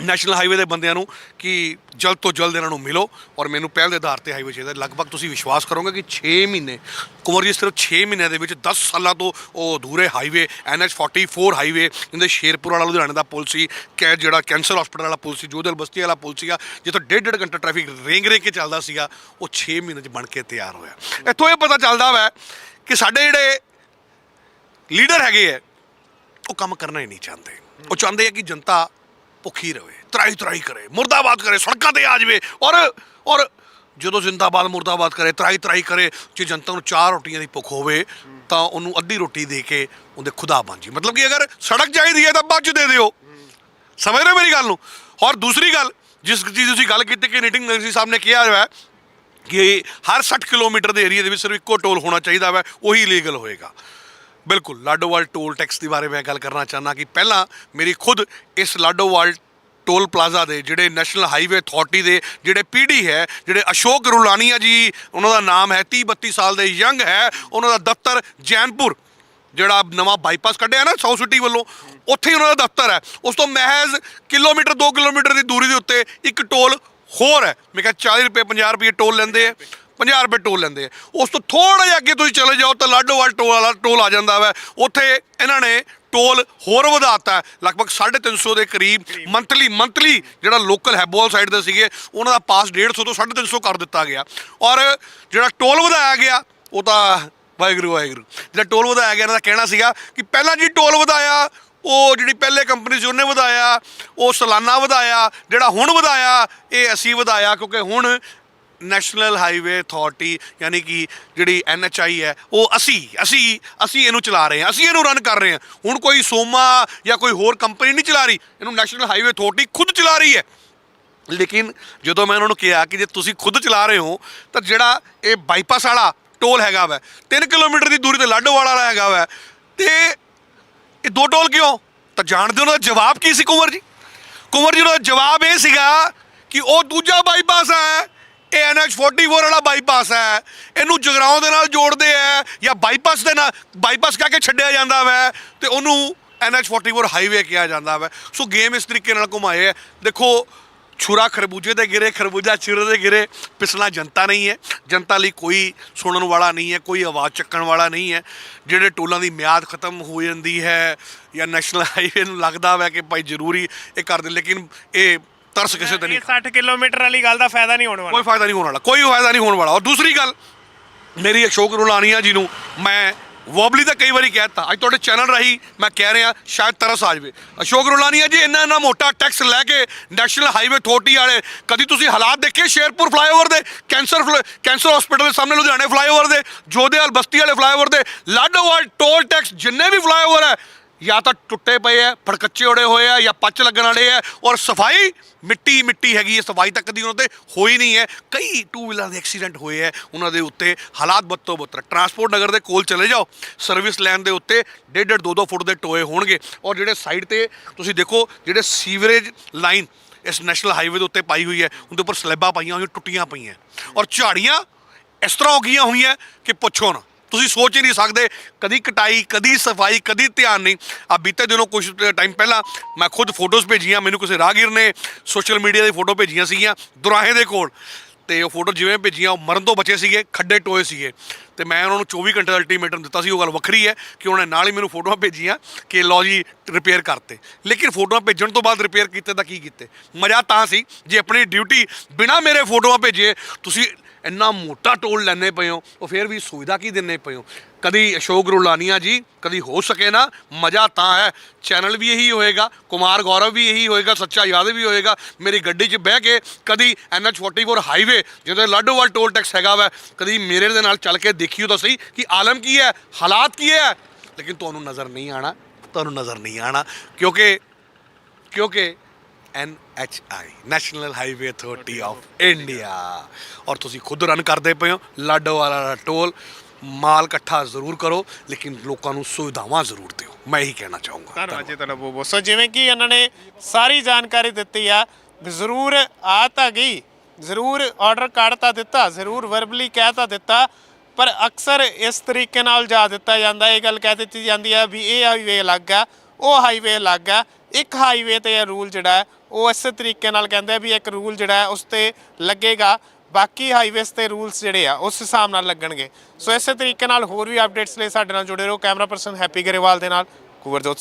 ਨੈਸ਼ਨਲ ਹਾਈਵੇ ਦੇ ਬੰਦਿਆਂ ਨੂੰ ਕਿ ਜਲਦ ਤੋਂ ਜਲਦ ਇਹਨਾਂ ਨੂੰ ਮਿਲੋ ਔਰ ਮੈਨੂੰ ਪਹਿਲ ਦੇ ਆਧਾਰ ਤੇ ਹਾਈਵੇ ਚਾਹੀਦਾ। ਲਗਭਗ ਤੁਸੀਂ ਵਿਸ਼ਵਾਸ ਕਰੋਗੇ ਕਿ 6 ਮਹੀਨੇ, ਕੁਮਰ ਜੀ ਸਿਰਫ 6 ਮਹੀਨਿਆਂ ਦੇ ਵਿੱਚ 10 ਸਾਲਾਂ ਤੋਂ ਉਹ ਅਧੂਰੇ ਹਾਈਵੇ NH44 ਹਾਈਵੇ ਜਿੰਦੇ ਸ਼ੇਰਪੁਰ ਵਾਲਾ, ਲੁਧਿਆਣੇ ਦਾ ਪੁਲ ਸੀ, ਕੈ ਜਿਹੜਾ ਕੈਂਸਰ ਹਸਪੀਟਲ ਵਾਲਾ ਪੁਲ ਸੀ, ਜੋਧਲ ਬਸਤੀ ਵਾਲਾ ਪੁਲ ਸੀਗਾ, ਜਿੱਥੋਂ ਡੇਢ ਡੇਢ ਘੰਟਾ ਟ੍ਰੈਫਿਕ ਰੇਂਗ ਰੇਂਗ ਕੇ ਚੱਲਦਾ ਸੀਗਾ, ਉਹ 6 ਮਹੀਨੇ 'ਚ ਬਣ ਕੇ ਤਿਆਰ ਹੋਇਆ। ਇੱਥੋਂ ਇਹ ਪਤਾ ਚੱਲਦਾ ਵੈ ਕਿ ਸਾਡੇ ਜਿਹੜੇ ਲੀਡਰ ਹੈਗੇ ਆ ਉਹ ਕੰਮ ਕਰਨਾ ਹੀ ਨਹੀਂ ਚਾਹੁੰਦੇ। ਉਹ ਚਾਹੁੰਦੇ ਆ ਕਿ ਜਨਤਾ ਭੁੱਖੀ ਰਵੇ ਤਰਾਈ ਤਰਾਈ ਕਰੇ, ਮੁਰਦਾਬਾਦ ਕਰੇ, ਸੜਕਾਂ ਤੇ ਆ ਜਾਵੇ। ਔਰ ਔਰ ਜਦੋਂ ਜਿੰਦਾਬਾਦ ਮੁਰਦਾਬਾਦ ਕਰੇ ਤਰਾਈ ਤਰਾਈ ਕਰੇ, ਜੇ ਜਨਤਾ ਨੂੰ ਚਾਰ ਰੋਟੀਆਂ ਦੀ ਭੁੱਖ ਹੋਵੇ, ਤਾਂ ਉਹਨੂੰ ਅੱਧੀ ਰੋਟੀ ਦੇ ਕੇ ਉਹਦੇ ਖੁਦਾ ਬਣ ਜੀ ਮਤਲਬ ਕਿ ਅਗਰ ਸੜਕ ਚਾਹੀਦੀ ਹੈ ਤਾਂ ਬਾਅਦ ਦੇ ਦਿਓ। ਸਮਝ ਰਹੇ ਹੋ ਮੇਰੀ ਗੱਲ ਨੂੰ? ਔਰ ਦੂਸਰੀ ਗੱਲ, ਜਿਸ ਚੀਜ਼ ਤੁਸੀਂ ਗੱਲ ਕੀਤੀ ਕਿ ਨੀਟਿੰਗ ਨਰਸੀ ਸਾਹਿਬ ਨੇ ਕਿਹਾ ਹੋਇਆ ਕਿ ਹਰ 60 ਕਿਲੋਮੀਟਰ ਦੇ ਏਰੀਆ ਦੇ ਵਿੱਚ ਸਿਰਫ ਇੱਕੋ ਟੋਲ ਹੋਣਾ ਚਾਹੀਦਾ ਹੈ ਉਹੀ ਲੀਗਲ ਹੋਏਗਾ। ਬਿਲਕੁਲ, ਲਾਡੋਵਾਲ ਟੋਲ ਟੈਕਸ ਦੇ ਬਾਰੇ ਮੈਂ ਗੱਲ ਕਰਨਾ ਚਾਹੁੰਦਾ ਕਿ ਪਹਿਲਾਂ ਮੇਰੀ ਖੁਦ ਇਸ ਲਾਡੋਵਾਲ ਟੋਲ ਪਲਾਜ਼ਾ ਦੇ ਜਿਹੜੇ ਨੈਸ਼ਨਲ ਹਾਈਵੇ ਅਥਾਰਟੀ ਦੇ ਜਿਹੜੇ ਪੀਡੀ ਹੈ, ਜਿਹੜੇ ਅਸ਼ੋਕ ਰੁਲਾਨੀਆ ਜੀ, ਉਹਨਾਂ ਦਾ ਨਾਮ ਹੈ 30 32 ਸਾਲ ਦੇ ਯੰਗ ਹੈ, ਉਹਨਾਂ ਦਾ ਦਫ਼ਤਰ ਜੈਨਪੁਰ, ਜਿਹੜਾ ਨਵਾਂ ਬਾਈਪਾਸ ਕੱਢਿਆ ਨਾ ਸਾਊਥ ਸਿਟੀ ਵੱਲੋਂ, ਉੱਥੇ ਹੀ ਉਹਨਾਂ ਦਾ ਦਫ਼ਤਰ ਹੈ। ਉਸ ਤੋਂ ਮਹਿਜ਼ ਕਿਲੋਮੀਟਰ 2 ਕਿਲੋਮੀਟਰ ਦੀ ਦੂਰੀ ਦੇ ਉੱਤੇ ਇੱਕ ਟੋਲ ਹੋਰ ਹੈ। ਮੈਂ ਕਿਹਾ 40 ਰੁਪਏ 50 ਰੁਪਏ ਟੋਲ ਲੈਂਦੇ ਆ। 50 ਰੁਪਏ ਟੋਲ ਲੈਂਦੇ ਆ। ਉਸ ਤੋਂ ਥੋੜਾ ਜਿਹਾ ਅੱਗੇ ਤੁਸੀਂ ਚਲੇ ਜਾਓ ਤਾਂ ਲਾਡੋਵਾਲ ਟੋਲ ਵਾਲਾ ਟੋਲ ਆ ਜਾਂਦਾ ਵਾ। ਉੱਥੇ ਇਹਨਾਂ ਨੇ ਟੋਲ ਹੋਰ ਵਧਾਤਾ। ਹੈ, ਲਗਭਗ 350 ਦੇ ਕਰੀਬ ਮੰਥਲੀ ਮੰਥਲੀ ਜਿਹੜਾ ਲੋਕਲ ਹੈਬੋਲ ਸਾਈਡ ਦੇ ਸੀਗੇ ਉਹਨਾਂ ਦਾ ਪਾਸ 150 ਤੋਂ 350 ਕਰ ਦਿੱਤਾ ਗਿਆ। ਔਰ ਜਿਹੜਾ ਟੋਲ ਵਧਾਇਆ ਗਿਆ ਉਹ ਤਾਂ ਵਾਹਿਗੁਰੂ ਵਾਹਿਗੁਰੂ। ਜਿਹੜਾ ਟੋਲ ਵਧਾਇਆ ਗਿਆ ਇਹਨਾਂ ਦਾ ਕਹਿਣਾ ਸੀਗਾ ਕਿ ਪਹਿਲਾਂ ਜੀ ਟੋਲ ਵਧਾਇਆ ਉਹ ਜਿਹੜੀ ਪਹਿਲੇ ਕੰਪਨੀ ਸੀ ਉਹਨੇ ਵਧਾਇਆ ਉਹ ਸਾਲਾਨਾ ਵਧਾਇਆ ਜਿਹੜਾ ਹੁਣ ਵਧਾਇਆ ਇਹ ਅਸੀਂ ਵਧਾਇਆ ਕਿਉਂਕਿ ਹੁਣ ਨੈਸ਼ਨਲ ਹਾਈਵੇ ਅਥਾਰਟੀ, ਯਾਨੀ ਕਿ ਜਿਹੜੀ ਐਨਐਚਆਈ ਹੈ, ਉਹ ਅਸੀਂ ਅਸੀਂ ਅਸੀਂ ਇਹਨੂੰ ਚਲਾ ਰਹੇ ਹਾਂ, ਅਸੀਂ ਇਹਨੂੰ ਰਨ ਕਰ ਰਹੇ ਹਾਂ। ਹੁਣ ਕੋਈ ਸੋਮਾ ਜਾਂ ਕੋਈ ਹੋਰ ਕੰਪਨੀ ਨਹੀਂ ਚਲਾ ਰਹੀ, ਇਹਨੂੰ ਨੈਸ਼ਨਲ ਹਾਈਵੇ ਅਥਾਰਟੀ ਖੁਦ ਚਲਾ ਰਹੀ ਹੈ। ਲੇਕਿਨ ਜਦੋਂ ਮੈਂ ਉਹਨਾਂ ਨੂੰ ਕਿਹਾ ਕਿ ਜੇ ਤੁਸੀਂ ਖੁਦ ਚਲਾ ਰਹੇ ਹੋ, ਤਾਂ ਜਿਹੜਾ ਇਹ ਬਾਈਪਾਸ ਵਾਲਾ ਟੋਲ ਹੈਗਾ ਵਾ 3 ਕਿਲੋਮੀਟਰ ਦੀ ਦੂਰੀ ਤੇ ਲਾਡੋ ਵਾਲਾ ਹੈਗਾ ਵਾ, ਤੇ ਇਹ ਦੋ ਟੋਲ ਕਿਉਂ? ਤਾਂ ਜਾਣਦੇ ਹੋ ਦਾ ਜਵਾਬ ਕੀ ਸੀ ਕੁੰਵਰ ਜੀ? ਕੁੰਵਰ ਜੀ ਦਾ ਜਵਾਬ ਇਹ ਸੀਗਾ ਕਿ ਉਹ ਦੂਜਾ ਬਾਈਪਾਸ ਹੈ। ਇਹ NH44 ਵਾਲਾ ਬਾਈਪਾਸ ਹੈ। ਇਹਨੂੰ ਜਗਰਾਉਂ ਦੇ ਨਾਲ ਜੋੜਦੇ ਆ ਜਾਂ ਬਾਈਪਾਸ ਦੇ ਨਾਲ ਬਾਈਪਾਸ ਕਹਿ ਕੇ ਛੱਡਿਆ ਜਾਂਦਾ ਵੈ ਤੇ ਉਹਨੂੰ NH44 ਹਾਈਵੇ ਕਿਹਾ ਜਾਂਦਾ ਵੈ। ਸੋ ਗੇਮ ਇਸ ਤਰੀਕੇ ਨਾਲ ਘੁਮਾਏ ਹੈ। ਦੇਖੋ, ਛੁਰਾ ਖਰਬੂਜੇ ਦੇ ਗਿਰੇ, ਖਰਬੂਜਾ ਛੁਰੇ ਦੇ ਗਿਰੇ ਪਿਸਲਾ ਜਨਤਾ ਨਹੀਂ ਹੈ। ਜਨਤਾ ਲਈ ਕੋਈ ਸੁਣਨ ਵਾਲਾ ਨਹੀਂ ਹੈ, ਕੋਈ ਆਵਾਜ਼ ਚੱਕਣ ਵਾਲਾ ਨਹੀਂ ਹੈ। ਜਿਹੜੇ ਟੋਲਾਂ ਦੀ ਮਿਆਦ ਖਤਮ ਹੋ ਜਾਂਦੀ ਹੈ ਜਾਂ ਨੈਸ਼ਨਲ ਹਾਈਵੇ ਨੂੰ ਲੱਗਦਾ ਵੈ ਕਿ ਭਾਈ ਜ਼ਰੂਰੀ ਇਹ ਕਰ ਦੇ। ਲੇਕਿਨ ਇਹ ਤਰਸ ਕਿਸੇ ਤੇ ਨਹੀਂ
ਇਹ 60 ਕਿਲੋਮੀਟਰ ਵਾਲੀ ਗੱਲ ਦਾ ਫਾਇਦਾ ਨਹੀਂ ਹੋਣ ਵਾਲਾ।
ਕੋਈ ਫਾਇਦਾ ਨਹੀਂ ਹੋਣ ਵਾਲਾ ਕੋਈ ਫਾਇਦਾ ਨਹੀਂ ਹੋਣ ਵਾਲਾ। ਔਰ ਦੂਸਰੀ ਗੱਲ ਮੇਰੀ ਅਸ਼ੋਕ ਰੁਲਾਨੀਆ ਜੀ ਨੂੰ ਮੈਂ ਵੋਬਲੀ ਤਾਂ ਕਈ ਵਾਰੀ ਕਹਿਤਾ ਅੱਜ ਤੁਹਾਡੇ ਚੈਨਲ ਰਾਹੀਂ ਮੈਂ ਕਹਿ ਰਿਹਾ ਸ਼ਾਇਦ ਤਰਸ ਆ ਜਾਵੇ। ਅਸ਼ੋਕ ਰੁਲਾਨੀਆ ਜੀ ਇੰਨਾ ਇੰਨਾ ਮੋਟਾ ਟੈਕਸ ਲੈ ਕੇ ਨੈਸ਼ਨਲ ਹਾਈਵੇ ਅਥਾਰਟੀ ਵਾਲੇ ਕਦੀ ਤੁਸੀਂ ਹਾਲਾਤ ਦੇਖੇ ਸ਼ੇਰਪੁਰ ਫਲਾਈਓਵਰ ਦੇ ਕੈਂਸਰ ਫਲਾ- ਕੈਂਸਰ ਹਸਪੀਟਲ ਦੇ ਸਾਹਮਣੇ ਲੁਧਿਆਣੇ ਫਲਾਈਓਵਰ ਦੇ ਜੋਧੇਵਾਲ ਬਸਤੀ ਵਾਲੇ ਫਲਾਈਓਵਰ ਦੇ ਲਾਡੋਵਾਲ ਟੋਲ ਟੈਕਸ ਜਿੰਨੇ ਵੀ ਫਲਾਈਓਵਰ ਹੈ ਜਾਂ ਤਾਂ ਟੁੱਟੇ ਪਏ ਆ, ਫੜਕੱਚੇ ਉੜੇ ਹੋਏ ਆ, ਜਾਂ ਪੱਚ ਲੱਗਣ ਵਾਲੇ ਆ, ਔਰ ਸਫ਼ਾਈ ਮਿੱਟੀ ਮਿੱਟੀ ਹੈਗੀ ਹੈ ਸਫ਼ਾਈ ਤੱਕ ਦੀ ਉਹਨਾਂ ਤੇ ਹੋਈ ਨਹੀਂ ਹੈ। ਕਈ ਟੂ ਵੀਲਰ ਦੇ ਐਕਸੀਡੈਂਟ ਹੋਏ ਆ, ਉਹਨਾਂ ਦੇ ਉੱਤੇ ਹਾਲਾਤ ਬੱਤੋ ਬੱਤਰ ਟਰਾਂਸਪੋਰਟ ਨਗਰ ਦੇ ਕੋਲ ਚਲੇ ਜਾਓ ਸਰਵਿਸ ਲੈਣ ਦੇ ਉੱਤੇ ਡੇਢ ਡੇਢ ਦੋ ਦੋ ਫੁੱਟ ਦੇ ਟੋਏ ਹੋਣਗੇ। ਔਰ ਜਿਹੜੇ ਸਾਈਡ ਤੇ ਤੁਸੀਂ ਦੇਖੋ, ਜਿਹੜੇ ਸੀਵਰੇਜ ਲਾਈਨ ਇਸ ਨੈਸ਼ਨਲ ਹਾਈਵੇ ਦੇ ਉੱਤੇ ਪਾਈ ਹੋਈ ਹੈ, ਉਹਦੇ ਉੱਪਰ ਸਲੈਬਾਂ ਪਾਈਆਂ ਹੋਈਆਂ, ਟੁੱਟੀਆਂ ਪਈਆਂ। ਔਰ ਝਾੜੀਆਂ ਇਸ ਤਰ੍ਹਾਂ ਹੋ ਗਈਆਂ ਹੋਈਆਂ ਕਿ ਪੁੱਛੋ ਨਾ। ਤੁਸੀਂ ਸੋਚ ਹੀ ਨਹੀਂ ਸਕਦੇ, ਕਦੀ ਕਟਾਈ, ਕਦੀ ਸਫ਼ਾਈ, ਕਦੀ ਧਿਆਨ ਨਹੀਂ। ਆ ਬੀਤੇ ਦਿਨੋਂ ਕੁਝ ਟਾਈਮ ਪਹਿਲਾਂ ਮੈਂ ਖੁਦ ਫੋਟੋਜ਼ ਭੇਜੀਆਂ, ਮੈਨੂੰ ਕਿਸੇ ਰਾਹਗੀਰ ਨੇ ਸੋਸ਼ਲ ਮੀਡੀਆ ਦੀ ਫੋਟੋ ਭੇਜੀਆਂ ਸੀਗੀਆਂ, ਦੁਰਾਹੇ ਦੇ ਕੋਲ। ਤੇ ਉਹ ਫੋਟੋ ਜਿਵੇਂ ਭੇਜੀਆਂ, ਉਹ ਮਰਨ ਤੋਂ ਬਚੇ ਸੀਗੇ, ਖੱਡੇ ਟੋਏ ਸੀਗੇ। ਤੇ ਮੈਂ ਉਹਨਾਂ ਨੂੰ 24 ਘੰਟੇ ਦਾ ਅਲਟੀਮੇਟਮ ਦਿੱਤਾ ਸੀ, ਉਹ ਗੱਲ ਵੱਖਰੀ ਹੈ ਕਿ ਉਹਨਾਂ ਨੇ ਨਾਲ ਹੀ ਮੈਨੂੰ ਫੋਟੋਆਂ ਭੇਜੀਆਂ ਕਿ ਲਓ ਜੀ ਰਿਪੇਅਰ ਕਰਤੇ। ਲੇਕਿਨ ਫੋਟੋਆਂ ਭੇਜਣ ਤੋਂ ਬਾਅਦ ਰਿਪੇਅਰ ਕੀਤੇ ਤਾਂ ਕੀ ਕੀਤੇ? ਮਜ਼ਾ ਤਾਂ ਸੀ, ਜੇ ਆਪਣੀ ਡਿਊਟੀ ਬਿਨਾ ਮੇਰੇ ਫੋਟੋਆਂ ਭੇਜੇ, ਤੁਸੀਂ ਇੰਨਾ ਮੋਟਾ ਟੋਲ ਲੈਣੇ ਪਏ ਹੋ, ਉਹ ਫਿਰ ਵੀ ਸੁਵਿਧਾ ਕੀ ਦਿੰਨੇ ਪਏ ਹੋ? ਕਦੀ ਅਸ਼ੋਕ ਰੁਲਾਨੀਆ ਜੀ, ਕਦੀ ਹੋ ਸਕੇ ਨਾ, ਮਜ਼ਾ ਤਾਂ ਹੈ। ਚੈਨਲ ਵੀ ਇਹੀ ਹੋਏਗਾ, ਕੁਮਾਰ ਗੌਰਵ ਵੀ ਇਹੀ ਹੋਏਗਾ, ਸੱਚਾ ਯਾਦ ਵੀ ਹੋਏਗਾ, ਮੇਰੀ ਗੱਡੀ 'ਚ ਬਹਿ ਕੇ ਕਦੀ NH44 ਹਾਈਵੇ ਜਿਹਦੇ ਲਾਡੋਵਾਲ ਟੋਲ ਟੈਕਸ ਹੈਗਾ ਵਾ, ਕਦੀ ਮੇਰੇ ਦੇ ਨਾਲ ਚੱਲ ਕੇ ਦੇਖਿਓ ਤਾਂ ਸਹੀ ਕਿ ਆਲਮ ਕੀ ਹੈ, ਹਾਲਾਤ ਕੀ ਹੈ? ਲੇਕਿਨ ਤੁਹਾਨੂੰ ਨਜ਼ਰ ਨਹੀਂ ਆਣਾ, ਤੁਹਾਨੂੰ ਨਜ਼ਰ ਨਹੀਂ ਆਣਾ, ਕਿਉਂਕਿ ਕਿਉਂਕਿ NHI national highway authority of India. ਔਰ ਤੁਸੀਂ ਖੁਦ ਰਨ ਕਰਦੇ ਪਏ ਹੋ ਲਾਡੋ ਵਾਲਾ ਟੋਲ ਮਾਲ ਇਕੱਠਾ ਜ਼ਰੂਰ ਕਰੋ ਲੇਕਿਨ ਲੋਕਾਂ ਨੂੰ ਸੁਵਿਧਾਵਾਂ ਜ਼ਰੂਰ ਦਿਓ। ਮੈਂ ਇਹੀ ਕਹਿਣਾ ਚਾਹੂੰਗਾ।
ਧੰਨਵਾਦ ਜੀ ਤੁਹਾਡਾ ਬਹੁਤ ਬਹੁਤ। ਸੋ ਜਿਵੇਂ ਕਿ ਇਹਨਾਂ ਨੇ ਸਾਰੀ ਜਾਣਕਾਰੀ ਦਿੱਤੀ ਆ ਜ਼ਰੂਰ ਆ ਤਾਂ ਗਈ ਜ਼ਰੂਰ ਆਰਡਰ ਕੱਢ ਤਾਂ ਦਿੱਤਾ ਜ਼ਰੂਰ ਵਰਬਲੀ ਕਹਿ ਤਾਂ ਦਿੱਤਾ ਪਰ ਅਕਸਰ ਇਸ ਤਰੀਕੇ ਨਾਲ ਜਾ ਦਿੱਤਾ ਜਾਂਦਾ ਇਹ ਗੱਲ ਕਹਿ ਦਿੱਤੀ ਜਾਂਦੀ ਹੈ ਵੀ ਇਹ ਹਾਈਵੇ ਅਲੱਗ ਆ ਉਹ ਹਾਈਵੇ ਅਲੱਗ ਆ ਇੱਕ ਹਾਈਵੇ ਤੇ ਇਹ ਰੂਲ ਜਿਹੜਾ ਹੈ ਉਹ ਇਸੇ ਤਰੀਕੇ ਨਾਲ ਕਹਿੰਦੇ ਵੀ ਇੱਕ ਰੂਲ ਜਿਹੜਾ ਹੈ ਉਸ ਤੇ ਲੱਗੇਗਾ। ਬਾਕੀ ਹਾਈਵੇਜ਼ ਤੇ ਰੂਲਸ ਜਿਹੜੇ ਆ, ਉਸ ਹਿਸਾਬ ਨਾਲ ਲੱਗਣਗੇ। ਸੋ ਇਸੇ ਤਰੀਕੇ ਨਾਲ ਹੋਰ ਵੀ ਅਪਡੇਟਸ ਲਈ ਸਾਡੇ ਨਾਲ ਜੁੜੇ ਰਹੋ। ਕੈਮਰਾ ਪਰਸਨ ਹੈਪੀ ਗਰੇਵਾਲ ਦੇ ਨਾਲ, ਕੁਵਰਜੋਤ